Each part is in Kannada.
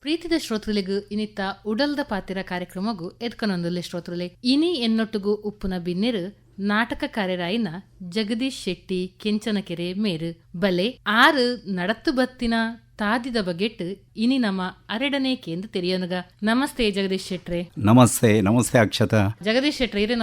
ಪ್ರೀತಿದ ಶ್ರೋತೃಲಿಗು ಇನಿತ್ತ ಉಡಲ್ದ ಪಾತಿರ ಕಾರ್ಯಕ್ರಮಗು ಎದ್ಕನೊಂದುಲ್ಲೆ ಶ್ರೋತೃಲೆ. ಇನಿ ಎನ್ನೊಟ್ಟುಗು ಉಪ್ಪುನ ಬಿನ್ನೆರ್, ನಾಟಕ ಕಾರ್ಯರಾಯಿನ ಜಗದೀಶ್ ಶೆಟ್ಟಿ, ಕೆಂಚನಕೆರೆ ಮೇರು. ಬಲೆ ಆರು, ನಡತ್ತು ಬತ್ತಿನ ತಾದಿದ ಬಗೆಟ್ ಇನಿ ನಮ್ಮ ಅರೆಡನೇ ಕೇಂದ್ರ ತೆರೆಯೋನುಗ. ನಮಸ್ತೆ ಜಗದೀಶ್ ಶೆಟ್ರೆ. ನಮಸ್ತೆ ನಮಸ್ತೆ ಅಕ್ಷತ. ಜಗದೀಶ್ ಶೆಟ್ರೆ ಇರೇನ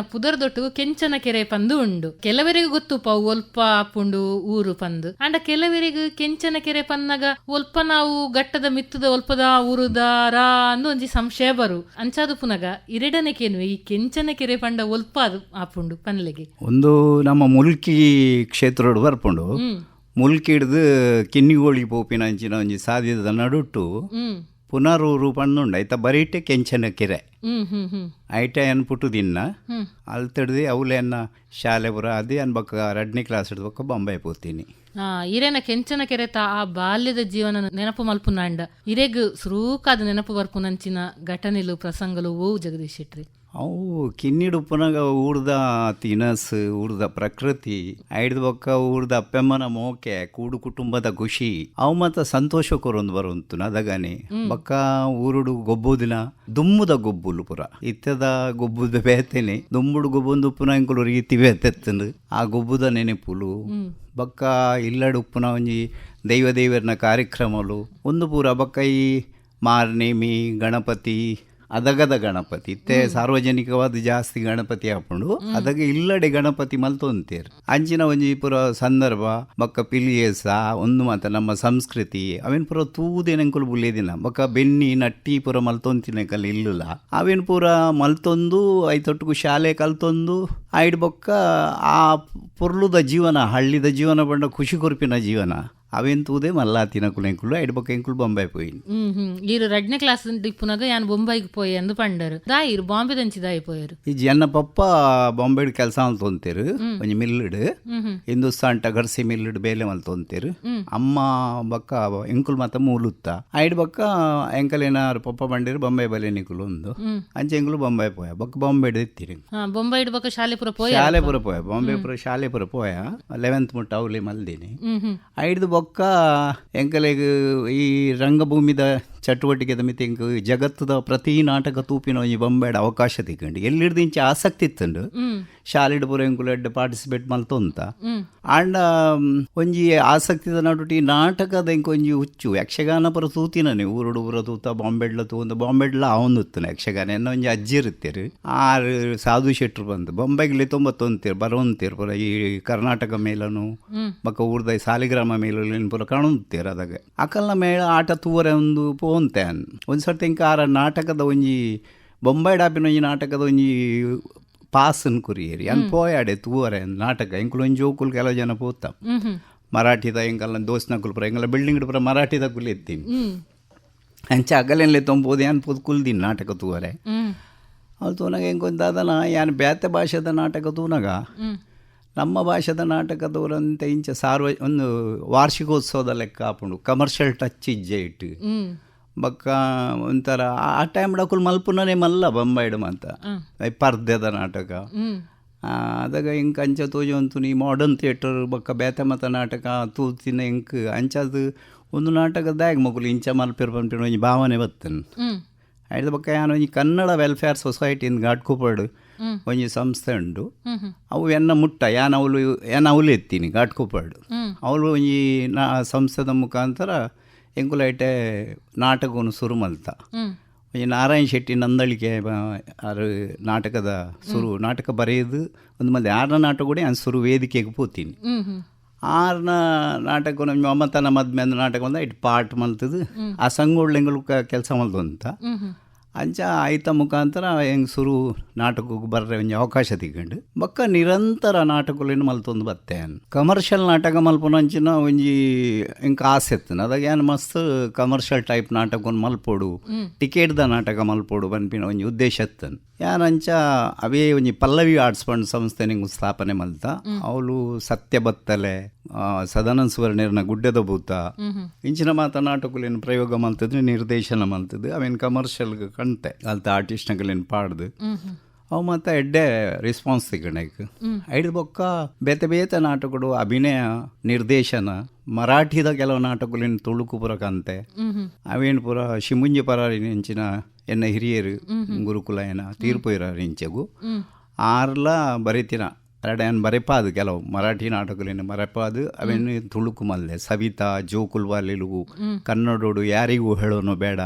ಕೆಂಚನ ಕೆರೆ ಪಂದು ಉಂಡು. ಕೆಲವರಿಗೂ ಗೊತ್ತು ಪಾವು ಒಲ್ಪ ಪುಂಡು ಊರು ಪಂದು. ಅಂಡ ಕೆಲವರಿಗೆ ಕೆಂಚನಕೆರೆ ಪನ್ನಗ ಒಲ್ಪ ನಾವು ಗಟ್ಟದ ಮಿತ್ತದ ಒಲ್ಪದ ಊರುದ ರಾ ಅಂದು ಒಂಜಿ ಸಂಶಯ ಬರು. ಅಂಚಾದು ಪುನಗ ಇರೆಡನೆ ಕೇನು ಈ ಕೆಂಚನಕೆರೆ ಪಂಡ ಒಲ್ಪ ಅದು ಆಪುಂಡು ಪನ್ಲೆಗೆ. ಒಂದು ನಮ್ಮ ಮುಲ್ಕಿ ಕ್ಷೇತ್ರ ಬರ್ಪುಂಡು. ಹ್ಮ್ ಮುಲ್ಕಿ ಹಿಡ್ದು ಕಿನ್ನಿಗೋಳಿ ಪೋಪಿನ ಅಂಚಿನ ಒಂಜಿ ಸಾಧ್ಯದ ನಡುಟ್ಟು ಪುನರೂರು ಪಂದುಂಡು ಐತ ಬರೀಟೆ ಕೆಂಚನ ಕೆರೆ. ಐಟ ಅನ್ಪುಟ್ಟು ದಿನ ಅಲ್ಲಿ ತಡ್ದು ಅವಲೆ ಅನ್ನ ಶಾಲೆ ಬರ ಅದೇ ಅನ್ಬಕ್ಕ ಎರಡನೇ ಕ್ಲಾಸ್ ಹಿಡ್ದಕ್ಕ ಬೊಂಬೈ ಪೋತೀನಿ. ಇರೇನ ಕೆಂಚನ ತ ಆ ಬಾಲ್ಯದ ಜೀವನ ನೆನಪು ಮಲ್ಪುನಾಂಡ. ಇರೆಗ್ ಸುರೂಕಾದ ನೆನಪು ಬರ್ಪುನಂಚಿನ ಘಟನೆಲು ಪ್ರಸಂಗಲು ಓ ಜಗದೀಶ್ ಶೆಟ್ರಿ. ಅವು ಕಿನ್ನಿಡು ಪುನಗ ಊರ್ದ ತಿನಸ್ ಊರ್ದ ಪ್ರಕೃತಿ ಐಡ್ದ ಬೊಕ್ಕ ಊರ್ದ ಅಪ್ಪೆಮ್ಮನ ಮೋಕೆ ಕೂಡು ಕುಟುಂಬದ ಖುಷಿ. ಅವು ಮತ್ತ ಸಂತೋಷ ಕೊರೊಂದು ಬರುಂತು ನದಗನೆ ಬೊಕ್ಕ ಊರುಡು ಗೊಬ್ಬುದಿನ ದುಮ್ಮುದ ಗೊಬ್ಬುಲು ಪುರ. ಇತ್ತದ ಗೊಬ್ಬುದ ಬೇತೇನೆ ದುಮ್ಮುಡು ಗೊಬ್ಬುಂದು ಪುನ ಇಂಕುಲು ರೀತಿ ಬೇತೆತ್ತಂದು ಆ ಗೊಬ್ಬುದ ನೆನೆಪುಲು. ಬೊಕ್ಕ ಇಲ್ಲಡು ಉಪ್ಪುನ ಒಂಜಿ ದೈವ ದೇವರನ ಕಾರ್ಯಕ್ರಮಲು. ಒಂದು ಪೂರ ಬೊಕ್ಕ ಈ ಮಾರ್ನೇಮಿ ಗಣಪತಿ ಅದಗದ ಗಣಪತಿ. ಇತ್ತೆ ಸಾರ್ವಜನಿಕವಾದ ಜಾಸ್ತಿ ಗಣಪತಿ ಹಾಕೊಂಡು ಅದಗ ಇಲ್ಲಡೆ ಗಣಪತಿ ಮಲ್ತೊಂತೇರು. ಅಂಚಿನ ಒಂಜಿ ಪುರ ಸಂದರ್ಭ ಬೊಕ್ಕ ಪಿಲಿಯೇಸ ಒಂದು ಮಾತ ನಮ್ಮ ಸಂಸ್ಕೃತಿ. ಅವೇನ್ ಪುರ ತೂದೇನಂಕುಲು ಬುಲ್ಲೇದಿನ ಬೊಕ್ಕ ಬೆನ್ನಿ ನಟ್ಟಿ ಪುರ ಮಲ್ತೊಂತಿನಕಲ್ ಇಲ್ಲ ಅವೇನ್ ಪೂರ ಮಲ್ತೊಂದು ಐತೊಟ್ಟು ಶಾಲೆ ಕಲ್ತೊಂದು ಐಡ್ ಬೊಕ್ಕ ಆ ಪುರ್ಲುದ ಜೀವನ ಹಳ್ಳಿದ ಜೀವನ ಬಂಡ ಖುಷಿ ಕೊರ್ಪಿನ ಜೀವನ. ಐಡ್ ಬೊಕ್ಕ ಎಂಕುಲು ಬೊಂಬೈ ಪೋಯಿನ್ ಹ್ಮ್ ಹ್ಮ್. ಈರು ರಡ್ನೆ ಕ್ಲಾಸ್ ಇಪ್ಪುನಾಗ ಯಾನ್ ಬೊಂಬೈಗೆ ಪೋಯಿ ಅಂದ್ ಪಂಡರು. ದಾಯಿರು ಬಾಂಬೆ ದಂಚಿ ದಾಯಿ ಪೋಯರು. ಈ ಜನ ಪಪ್ಪ ಬಾಂಬೆಡ್ ಕೆಲಸ ತೊಂತೇರು ಒಂಜಿ ಮಿಲ್ಲಿಡ್. ಹಿಂದೂಸ್ತಾನ್ ಟಗರ್ಸಿ ಮಿಲ್ಲಿಡ್ ಬೇಲೆ ಮಲ್ ತೊಂತೇರು. ಅಮ್ಮ ಬಕ್ಕ ಎಂಕುಲ್ ಮತ್ತ ಮೂಲುತ್ತ. ಐಡ್ ಬಕ್ಕ ಎಂಕಲೇನಾರು ಪಪ್ಪ ಬಂಡಿರು ಬೊಂಬೆ ಬಲೆ ನಿಕುಲು ಒಂದು. ಅಂಚೆ ಎಂಕುಲು ಬೊಂಬೈ ಪೋಯ. ಬಕ್ಕ ಬಾಂಬೆ ಎತ್ತಿರಿ. ಹಾ ಬೊಂಬೈ ಬಕ್ಕ ಶಾಲೆ ಪುರ ಪೋಯ. ಶಾಲೆ ಪುರ ಪೋಯ ಬಾಂಬೆ ಪುರ ಶಾಲೆ ಪುರ ಪೋಯ. ಲೆವೆಂತ್ ಮುಟ್ಟ ಅವಲಿ ಮಲ್ದಿನಿ. ಹ್ಮ್ ಹ್ಮ್. ಐಡ್ದು ಬೊಕ್ಕ ಎಂಕಲೆಗ್ ಈ ರಂಗಭೂಮಿದ ಚಟುವಟಿಕೆದ ಮಿತಿ ಜಗತ್ತದ ಪ್ರತಿ ನಾಟಕ ತೂಪಿನ ಒಂಜಿ ಬೊಂಬೆಡ್ ಅವಕಾಶ ತಿಕ್ಕಂಡು ಎಲ್ಲಿಡ್ದು ಇಂಚ ಆಸಕ್ತಿ ಇತ್ತುಂಡು? ಶಾಲೆಡ್ ಪೂರ ಪಾರ್ಟಿಸಿಪೇಟ್ ಮಲ್ತೊಂತ ಆಂಡ ಒಂಜಿ ಆಸಕ್ತಿದ ನಡುಟಿ ನಾಟಕದ ಇಂಕೊಂಜಿ ಹುಚ್ಚು ಯಕ್ಷಗಾನ ಪರ ತೂತಿನನೆ ಊರುಡು ಊರ ತೂತ ಬಾಂಬೆಡ್ಲ ತೂಂದ ಬಾಂಬೆಡ್ಲ ಅವನುತ್ತನ ಯಕ್ಷಗಾನ. ಎನ್ನ ಒಂಜಿ ಅಜ್ಜಿ ಇರುತ್ತೆ ಆರು ಸಾಧು ಶೆಟ್ರು ಬಂದು ಬೊಂಬೆಗ್ಲಿ ತೊಂಬತ್ತೊಂತೀರು ಬರೋಂತೀರು ಪುರ ಈ ಕರ್ನಾಟಕ ಮೇಲನು ಮಕ್ಕ ಊರ್ದ ಸಾಲಿಗ್ರಾಮ ಮೇಲೂ ಪುರ ಕಾಣುತ್ತೀರ ಅದಾಗ. ಅಕಲ್ನ ಮೇಳ ಆಟ ತೂವರೆ ಒಂದು ಪೋಂತೆನ್ ಒಂದು ಸರ್ತಿ ಇಂಕ ಆರ ನಾಟಕದ ಒಂಜಿ ಬೊಂಬೈ ಡಾಪಿನ ಒಂಜಿ ನಾಟಕದ ಒಂಜಿ ಪಾಸನ್ ಕುರಿಯೇರಿ. ಅನ್ ಪೋಯಾಡೆ ತೂವರೆ ನಾಟಕ. ಎಂಕುಲು ಒಂಜಿ ಜೋಕುಲು ಕೆಲವು ಜನ ಪೋತ. ಮರಾಠಿದ ಎಂಕಲ್ಲ ದೋಸ್ನಕುಲು ಪುರ ಎಂಕಲ್ಲ ಬಿಲ್ಡಿಂಗ್ ಪುರ ಮರಾಠಿದ ಕುಲು ಎತ್ತೀನಿ ಹ್ಮ್. ಅಂಚ ಅಗಲೆನ್ಲೆ ತೊಂಬೋದು ಯಾನ್ ಪೋದು ಕುಲ್ದಿನಿ ನಾಟಕ ತೂವರೆ. ಅವ್ರು ತೂನಗ ಹೆಂಗೊಂದಾದನ ಯಾನ್ ಬ್ಯಾತೆ ಭಾಷೆದ ನಾಟಕ ತೂನಗ ನಮ್ಮ ಭಾಷೆದ ನಾಟಕದವರಂತೆ ಇಂಚ ಸಾರ್ವ ಒಂದು ವಾರ್ಷಿಕೋತ್ಸವದ ಲೆಕ್ಕ ಹಾಪುಂಡು. ಕಮರ್ಷಿಯಲ್ ಟಚ್ ಇಜ್ಜೆ ಇಟ್ಟು. ಬಕ್ಕ ಒಂಥರ ಆ ಟೈಮ್ ಡಾಕುಲ್ ಮಲ್ಪುನನೆ ಮಲ್ಲ ಹ್ಮ್. ಐ ಪರ್ದೆದ ನಾಟಕ. ಅದಾಗ ಇಂಕ ಅಂಚ ತೋಜೊಂತು ನೀ ಮಾಡರ್ನ್ ಥಿಯೇಟರ್ ಬಕ್ಕ ಬೇತೆ ಮತ ನಾಟಕ ತೂತಿನ ಇಂಕ್ ಅಂಚದು ಒಂದು ನಾಟಕದಾಗ ಮಗುಲು ಇಂಚ ಮಲ್ಪಿರ್ ಪಂಪಿನ ಒಂಜಿ ಭಾವನೆ ಬತ್ತನ್. ಆಯ್ತು ಬಕ್ಕ ಯಾನ್ ಒಂಜಿ ಕನ್ನಡ ವೆಲ್ಫೇರ್ ಸೊಸೈಟಿ ಇಂದ ಘಾಟ್ಕೋಪಾಡು ಒಂದು ಒಂಜಿ ಸಂಸ್ಥೆ ಉಂಡು. ಅವು ಎನ್ನ ಮುಟ್ಟ ಯಾನ್ ಅವಳು ಯಾನ್ ಅವಳು ಎತ್ತೀನಿ ಘಾಟ್ಕೋಪಾಡು ಅವಳು ಒಂಜಿ ನಾ ಸಂಸ್ಥೆದ ಮುಖಾಂತರ ಎಂಕುಲೈಟೆ ನಾಟಕವನ್ನು ಸುರು ಮಲ್ತ ಹ್ಮ್. ಈ ನಾರಾಯಣ್ ಶೆಟ್ಟಿ ನಂದಳಿಕೆ ಆರು ನಾಟಕದ ಸುರು ನಾಟಕ ಬರೆಯೋದು ಒಂದು ಮಂದಿ ಆರನ ನಾಟಕ ಕೂಡ ನಾನು ಸುರು ವೇದಿಕೆಗೆ ಪೋತೀನಿ ಆರನ ನಾಟಕ ನಮ್ಮ ಮಮ್ಮತನ ಮದ್ಮೆ ಅಂದ ನಾಟಕ ಬಂದ ಇಟ್ಟು ಪಾಟ್ ಮಲ್ತದು. ಆ ಸಂಗೊಳ್ಳೆಂಗಳು ಕೆಲಸ ಮಲ್ತು ಅಂತ ಅಂಚ ಆಯ್ತ ಮುಖಾಂತರ ಹೆಂಗೆ ಸುರು ನಾಟಕಕ್ಕೆ ಬರ್ರೆ ಒಂಜಿ ಅವಕಾಶ ತಿಕೊಂಡು ಬೊಕ್ಕ ನಿರಂತರ ನಾಟಕಗಳಿನ ಮಲ್ತೊಂದು ಬತ್ತೆ ಕಮರ್ಷಿಯಲ್ ನಾಟಕ ಮಲ್ಪುನಂಚಿನ ಒಂಜಿ ಇಂಕ ಆಸೆ ಇತ್ತು ಅದಾಗ ಏನು ಮಸ್ತ್ ಕಮರ್ಷಿಯಲ್ ಟೈಪ್ ನಾಟಕ ಮಲ್ಪೋಡು ಟಿಕೆಟ್ದ ನಾಟಕ ಮಲ್ಪೋಡು ಬನ್ಪಿನ ಒಂಜಿ ಉದ್ದೇಶ ಇತ್ತನ್. ಯಾರಂಚ ಅವೇ ಒಂಜಿ ಪಲ್ಲವಿ ಆರ್ಟ್ಸ್ ಫಂಡ್ ಸಂಸ್ಥೆ ನಿಂಗೆ ಸ್ಥಾಪನೆ ಮಲ್ತ. ಅವಳು ಸತ್ಯ ಬತ್ತಲೆ ಸದಾನಂದ ಸುವರ್ಣರ್ನ ಗುಡ್ಡದ ಭೂತ. ಇಂಚಿನ ಮಾತ ನಾಟಕಲೇನು ಪ್ರಯೋಗ ಮಲ್ತದ್ದು ನಿರ್ದೇಶನ ಮಲ್ತದ್ದು ಅವೇನು ಕಮರ್ಷಿಯಲ್ ಕಂತೆ ಅಲ್ತ ಆರ್ಟಿಸ್ಟ್ ಪಾಡ್ದು. ಅವು ಮತ್ತೆ ಎಡ್ಡೆ ರೆಸ್ಪಾನ್ಸ್ ಸಿಗಣಕ್ ಐಡ್ ಬೊಕ್ಕ ಬೇತೆ ಬೇತೆ ನಾಟಕಗಳು ಅಭಿನಯ ನಿರ್ದೇಶನ ಮರಾಠಿದ ಕೆಲವು ನಾಟಕಗಳಿನ ತುಳುಕು ಪುರ ಕಂತೆ. ಅವೇನು ಪುರ ಶಿಮುಂಜಿ ಪರಾರಿನಿಂಚಿನ ಎನ್ನ ಹಿರಿಯರು ಗುರುಕುಲ ಏನ ತೀರ್ಪು ಇಂಚೆಗು ಹ್ಮ್. ಆರ್ಲ ಬರಿತಿನ ಎರಡೇನು ಬರೆಪಾದು ಕೆಲವು ಮರಾಠಿ ನಾಟಕಗಳಿನ ಬರೆಪಾದು ಅವೇನು ತುಳುಕು ಮಲ್ಲೆ ಸವಿತಾ ಜೋಕುಲ್ವಾಲಿಲು ಕನ್ನಡೋಡು ಯಾರಿಗೂ ಹೇಳೋನು ಬೇಡ.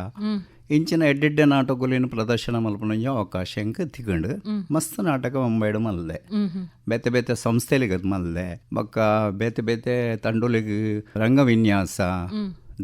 ಇಂಚಿನ ಎಡ್ಡೆಡ್ಡೆ ನಾಟಕಲಿನ ಪ್ರದರ್ಶನ ಮಲ್ಪನಂಜ ಅವಕಾಶ ಹೆಂಗ ತಿಕೊಂಡು ಮಸ್ತ್ ನಾಟಕ ಮುಂಬೈಡು ಮಲ್ದೆ ಬೇತೆ ಬೇತೆ ಸಂಸ್ಥೆಲಿಗೆ ಅದು ಮಲ್ದೆ ಬಕ್ಕ ಬೇತೆ ಬೇತೆ ತಂಡುಲಿಗೆ ರಂಗ ವಿನ್ಯಾಸ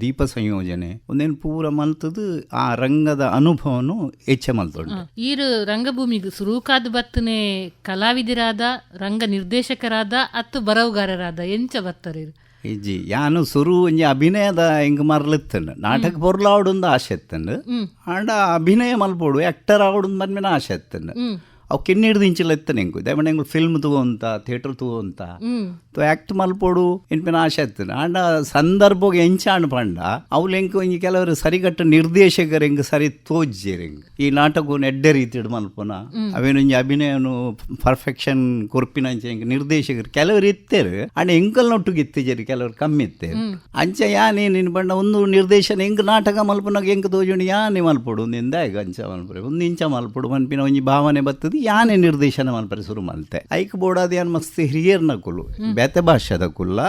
ದೀಪ ಸಂಯೋಜನೆ ಒಂದೇನು ಪೂರ ಮಲ್ತದು ಆ ರಂಗದ ಅನುಭವನು ಹೆಚ್ಚೆ ಮಲ್ತೊಂಡು ಈ ರಂಗಭೂಮಿಗೆ ಸುರೂಕಾದ ಬತ್ತನೆ ಕಲಾವಿದರಾದ ರಂಗ ನಿರ್ದೇಶಕರಾದ ಅತ್ತು ಬರವುಗಾರರಾದ ಎಂಚ ಬತ್ತರು ಇರು ಇಜ್ಜಿ ಯಾನು ಸುರು ಒಂಜಿ ಅಭಿನಯದ ಹಿಂಗ್ ಮರ್ಲಿತ್ತನ್? ನಾಟಕ ಪೊರ್ಲಾವಡೊಂದು ಆಸೆ ಇತ್ತನು? ಹ್ಮ್. ಆಂಡ ಅಭಿನಯ ಮಲ್ಪೋಡು ಆಕ್ಟರ್ ಆವಡೊಂದು ಬಂದ್ಮೇಲೆ ಆಶೆ ಇತ್ತನು? ಹ್ಮ್. ಅವು ಕಿನ್ನಿಡ್ದು ಇಂಚಿಲ್ಲ ಇತ್ತನು ಹೆಂಗು. ದಯಮಂಡ ಹೆಂಗು ಫಿಲ್ಮ್ ತಗೋಂತ ಥಿಯೇಟರ್ ತಗೋಂತ ತೋ ತು ಆಕ್ಟ್ ಮಲ್ಪೋಡು ಇನ್ಪಿನ ಆಶೆ ಆಯ್ತದೆ. ಆಂಡ ಸಂದರ್ಭಗೆ ಎಂಚಾಣ್ ಪಂಡ ಅವು ಹೆಂಗ್ ಹಿಂಗೆ ಕೆಲವರು ಸರಿಗಟ್ಟ ನಿರ್ದೇಶಕರು ಹೆಂಗ್ ಸರಿ ತೋಜ್ಜೇರು ಹೆಂಗ್. ಈ ನಾಟಕ ಎಡ್ಡೆ ರೀತಿಡ್ ಮಲ್ಪನ ಅವೇನೊಂಜಿ ಅಭಿನಯನು ಪರ್ಫೆಕ್ಷನ್ ಕೊರ್ಪಿನ ಅಂಚೆ ಹಿಂಗೆ ನಿರ್ದೇಶಕರು ಕೆಲವರು ಇತ್ತೇರು ಆಂಡ ಎಂಕಲ್ ನೊಟ್ಟಿಗೆ ಇತ್ತೀಜರಿ ಕೆಲವರು ಕಮ್ಮಿ ಇತ್ತೇರು. ಅಂಚ ಯಾನೇ ನಿನ್ ಬಣ್ಣ ಒಂದು ನಿರ್ದೇಶನ ಹೆಂಗ್ ನಾಟಕ ಮಲ್ಪನಾಗ ಹೆಂಗ್ ತೋಜುಂಡು ನೀ ಮಲ್ಪಡು. ನಿಂದ ಈಗ ಅಂಚ ಮಲ್ಪಡು ಒಂದು ಇಂಚ ಮಲ್ಪಡು. ಮನ್ಪಿನ ಒಂಜಿ ಭಾವನೆ ಬರ್ತದೆ. ಯಾನೆ ನಿರ್ದೇಶನ ಮಲ್ಪರೆ ಶುರು ಮಲ್ತೆ ಐಕ್ ಬೋಡಾದ ಯಾನ್ ಮಸ್ತ್ ಹಿರಿಯರ್ನ ಕುಲು ಬೇತೆ ಭಾಷೆದ ಕುಲ್ಲ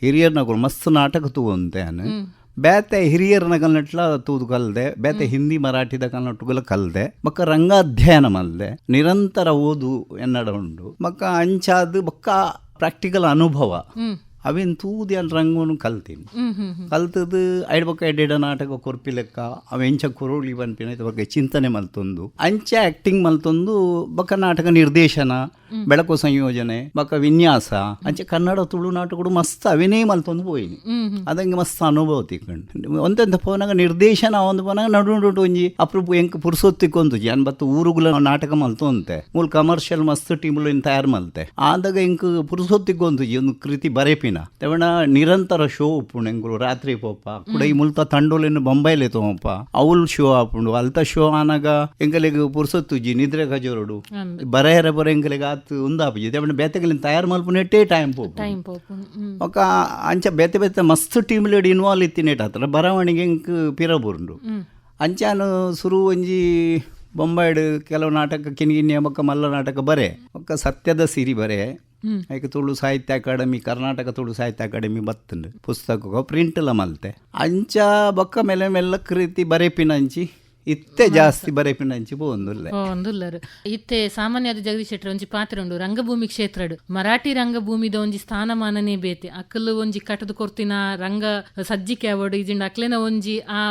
ಹಿರಿಯರ್ನ ಕುಲು ಮಸ್ತ್ ನಾಟಕ ತೂವಂತೆ ಅನು ಬೇತೆ ಹಿರಿಯರ್ನ ಕಲ್ನಟ್ಲ ತೂದು ಕಲ್ದೆ ಬೇತೆ ಹಿಂದಿ ಮರಾಠಿದ ಕಲ್ನಟ್ಟುಗಳ ಕಲ್ದೆ ಬಕ್ಕ ರಂಗಾಧ್ಯಯನ ಮಲ್ದೆ ನಿರಂತರ ಓದು ಎನ್ನಡ ಉಂಡು. ಮಕ್ಕ ಅಂಚಾದ ಮಕ್ಕ ಪ್ರಾಕ್ಟಿಕಲ್ ಅನುಭವ. ಅವೇನ್ ತೂದಿ ಅಲ್ಲಿ ರಂಗೋನು ಕಲ್ತೀನಿ. ಕಲ್ತದ್ದು ಐಡ್ ಬಕ್ಕ ಎಡ್ಡೆಡ ನಾಟಕ ಕೊರ್ಪಿ ಲೆಕ್ಕ ಅವೆಂಚ ಕೊರೋಳಿ ಬನ್ಪಿನ ಬಗ್ಗೆ ಚಿಂತನೆ ಮಲ್ತೊಂದು. ಅಂಚೆ ಆಕ್ಟಿಂಗ್ ಮಲ್ತೊಂದು ಬಕ ನಾಟಕ ನಿರ್ದೇಶನ. ಬೆಳಕು ಸಂಯೋಜನೆ ಬಕ ವಿನ್ಯಾಸ ಅಂಚೆ ಕನ್ನಡ ತುಳು ನಾಟಕಗಳು ಮಸ್ತ್ ಅವೇನೇ ಮಲ್ತೊಂದು ಪೋಯಿನಿ. ಅದಂಗೆ ಮಸ್ತ್ ಅನುಭವ ತಿಕ್ಕೊಂಡು ಒಂದೆಂತ ಪೋನಾಗ ನಿರ್ದೇಶನ ಒಂದು ಪೋನಾಗ ನಡು ನಡು ಒಂಜಿ ಅಪ್ರೂಪ ಎಂಕ್ ಪುರುಸೊತ್ತಿಕೊಂದು ಅನ್ ಬತ್ತು ಊರುಗಳ ನಾಟಕ ಮಲ್ತೊಂತೆ ಮೂಲ ಕಮರ್ಷಿಯಲ್ ಮಸ್ತ್ ಟೀಮ್ಲು ಇನ್ ತಯಾರು ಮಲ್ತೆ. ಆದಾಗ ಎಂಕ್ ಪುರುಸೊತ್ತಿಕೊಂದು ಒಂದು ಕೃತಿ ಬರೆಪಿನ. ತವಣ ನಿರಂತರ ಶೋ ಉಪ್ಪುಂಡು ಎಂಕುಲು ರಾತ್ರಿ ಪೋಪ. ಕೂಡ ಈ ಮುಲ್ತ ತಂಡೋಲಿನ ಬೊಂಬೈಲೆ ತೋಪ. ಅವಲ್ ಶೋ ಆಪುಂಡು ಅಲ್ತ ಶೋ ಆನಾಗ ಎಂಕಲಿಗೆ ಪುರ್ಸೊತ್ತುಜಿ ನಿದ್ರೆ ಕಜೋರುಡು ಬರೆಹರ ಬರ ಎಂಕಲಿಗೆ ಆತು ಯಾವತ್ತು ಉಂದಾಪು ಯಾಕಂದ್ರೆ ಬೇತೆಗಲಿನ ತಯಾರು ಮಲ್ಪುನೆಟ್ಟೇ ಟೈಮ್ ಪೋಪು ಟೈಮ್ ಪೋಪು ಬೊಕ ಅಂಚ ಬೇತೆ ಬೇತೆ ಮಸ್ತ್ ಟೀಮ್ಲೆಡ್ ಇನ್ವಾಲ್ವ್ ಇತ್ತಿನೆಟ್ ಆತಲ್ಲ ಬರವಣಿಗೆ ಪಿರಬುರುಂಡು ಅಂಚಾನು ಸುರು ಒಂಜಿ ಬೊಂಬಾಯ್ಡ್ ಕೆಲವು ನಾಟಕ ಕಿನ್ಗಿನ್ಯ ಬೊಕ್ಕ ಮಲ್ಲ ನಾಟಕ ಬರೆ ಒಕ್ಕ ಸತ್ಯದ ಸಿರಿ ಬರೆ ಐಕ ತುಳು ಸಾಹಿತ್ಯ ಅಕಾಡೆಮಿ ಕರ್ನಾಟಕ ತುಳು ಸಾಹಿತ್ಯ ಅಕಾಡೆಮಿ ಬತ್ತುಂಡು ಪುಸ್ತಕ ಪ್ರಿಂಟ್ಲ ಮಲ್ತೆ ಅಂಚ ಬೊಕ್ಕ ಮೇಲೆ ಮೆಲ್ಲ ಕೃತಿ ಬರೆಪಿನಂಚಿ ಇತ್ತೆ ಜಾಸ್ತಿ ಬರೆಪಿನಂಚಿ ಬೋಂದುಲ್ಲೆ. ಓ ಒಂದುಲ್ಲರು ಇತ್ತೆ ಸಾಮಾನ್ಯದ ಜಗದೀಶ್ ಶೆಟ್ಟರ್ ಒಂಜಿ ಪಾತ್ರ ಉಂಡು. ರಂಗಭೂಮಿ ಕ್ಷೇತ್ರಡು. ಮರಾಠಿ ರಂಗಭೂಮಿದ ಒಂಜಿ ಸ್ಥಾನಮಾನನೇ ಬೇತೆ. ಅಕ್ಕಲು ಒಂಜಿ ಕಟ್ಟದ ಕೊರ್ತಿನ ರಂಗ ಸಜ್ಜಿಕೆ ಅವಡು ಇಜಿಂಡ ಅಕ್ಲೆನ ಒಂಜಿ ಆ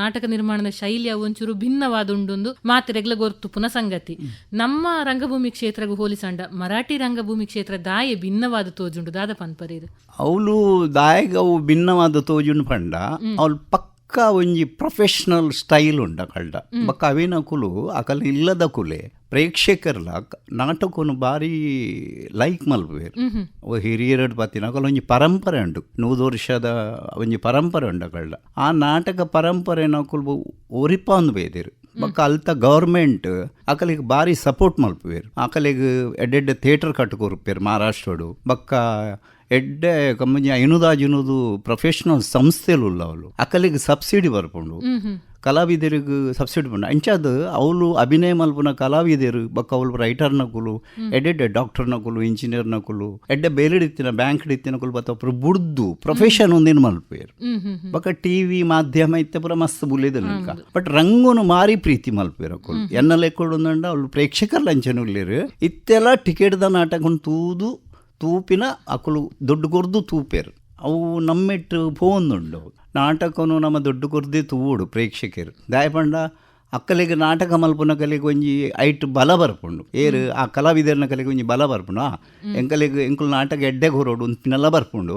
ನಾಟಕ ನಿರ್ಮಾಣದ ಶೈಲಿಯ ಒಂಚೂರು ಒಂಚೂರು ಭಿನ್ನವಾದುಂಡು ಮಾತು ರೆಗ್ಲ ಗೊರ್ತು ಪುನಃ ಸಂಗತಿ ನಮ್ಮ ರಂಗಭೂಮಿ ಕ್ಷೇತ್ರಗೂ ಹೋಲಿಸಂಡ ಮರಾಠಿ ರಂಗಭೂಮಿ ಕ್ಷೇತ್ರ ದಾಯೆ ಭಿನ್ನವಾದ ತೋಜುಂಡು ದಾದ ಪನ್ಪರೀರು ಅವಳು ದಾಯಗ ಅವು ಭಿನ್ನವಾದ ತೋಜುಂಡು ಪಂಡ. ಅವಳು ಪಕ್ಕ ಒಂಜಿ ಪ್ರೊಫೆಷನಲ್ ಸ್ಟೈಲ್ ಉಂಡ ಕಳ್ಳ. ಬಕ್ಕ ಅವಿನ ಕುಲು ಅಕಲ್ ಇಲ್ಲದ ಕುಲೆ ಪ್ರೇಕ್ಷಕರ್ಲ ನಾಟಕನು ಬಾರಿ ಲೈಕ್ ಮಲ್ಪುವೆರ್. ಓ ಹಿರಿಯರಡ್ ಪತ್ತಿನ ಅಕಲ್ ಒಂಜಿ ಪರಂಪರೆ ಉಂಡು ನೂದು ವರ್ಷದ ಒಂಜಿ ಪರಂಪರೆ ಉಂಡ ಕಳ್ಳ. ಆ ನಾಟಕ ಪರಂಪರೆ ನಕುಲು ಒರಿಪಾಂದು ಬೇದಿರು. ಬಕ್ಕ ಅಲ್ತ ಗೌರ್ಮೆಂಟ್ ಅಕಲಿಗೆ ಬಾರಿ ಸಪೋರ್ಟ್ ಮಲ್ಪುವೆರು. ಅಕಲಿಗೆ ಎಡ್ಡೆಡ್ಡೆ ಥಿಯೇಟರ್ ಕಟ್ಟುಕೊರ್ಪೇರು ಮಹಾರಾಷ್ಟ್ರಡು. ಬಕ್ಕ ಎಡ್ಡೆ ಕಂಪನಿ ಐನುದಾಜಿನದು ಪ್ರೊಫೆಷನಲ್ ಸಂಸ್ಥೆಲು ಉಲ್ಲ ಅವಳು ಅಕಲಿಗೆ ಸಬ್ಸಿಡಿ ಬರ್ಪುಂಡು. ಕಲಾವಿದರಿಗೆ ಸಬ್ಸಿಡಿ ಪಂಡು ಅಂಚಾದ ಅವಳು ಅಭಿನಯ ಮಲ್ಪನ ಕಲಾವಿದರು ಬಕ್ಕ ಅವಳು ರೈಟರ್ ನಕುಲು ಎಡ್ಡೆಡ್ಡೆ ಡಾಕ್ಟರ್ ನಕುಲು ಇಂಜಿನಿಯರ್ ನಕುಲು ಎಡ್ಡೆ ಬೇಲಿಡಿತ್ತಿನ ಬ್ಯಾಂಕ್ ಇತ್ತಿನ ಕುಲು ಬತ್ತ ಒಬ್ಬರು ಬುಡ್ದು ಪ್ರೊಫೆಷನ್ ಒಂದಿನ ಮಲ್ಪೇರು ಬಕ್ಕ ಟಿವಿ ಮಾಧ್ಯಮ ಇತ್ತೆ ಪುರ ಮಸ್ತ್ ಬುಲಿದಲ್ಲ ಬಟ್ ರಂಗುನು ಮಾರಿ ಪ್ರೀತಿ ಮಲ್ಪೇರ ಅಕ್ಕಳು ಎನ್ನ ಲೆಕ್ಕೊಡುಂದಂಡ ಅವಳು ಪ್ರೇಕ್ಷಕರ್ ಲಂಚನ ಉಳ್ಳೇರು ಇತ್ತೆಲ್ಲ ಟಿಕೆಟ್ದ ನಾಟಕ ತೂದು ತೂಪಿನ ಅಕುಲು ದೊಡ್ಡ ಕೊರ್ದು ತೂಪೇರು. ಅವು ನಮ್ಮಿಟ್ಟು ಪೋವೊಂದುಂಡು ನಾಟಕನು ನಮ್ಮ ದೊಡ್ಡ ಕೊರ್ದೆ ತೂವೋಡು ಪ್ರೇಕ್ಷಕರು. ದಾಯಪಂಡ ಅಕ್ಕಲಿಗೆ ನಾಟಕ ಮಲ್ಪುನ ಕಲೆಗೆ ಒಂಜಿ ಐಟ್ ಬಲ ಬರ್ಪುಂಡು. ಏರು ಆ ಕಲಾವಿದರ್ನ ಕಲೆಗೆ ಒಂಜಿ ಬಲ ಬರ್ಪುಂಡು. ಆ ಎಂಕಲಿಗೆ ಎಂಕುಲು ನಾಟಕ ಎಡ್ಡೆ ಹೊರೋಡು ಒಂದ್ಪಿನೆಲ್ಲ ಬರ್ಪುಂಡು.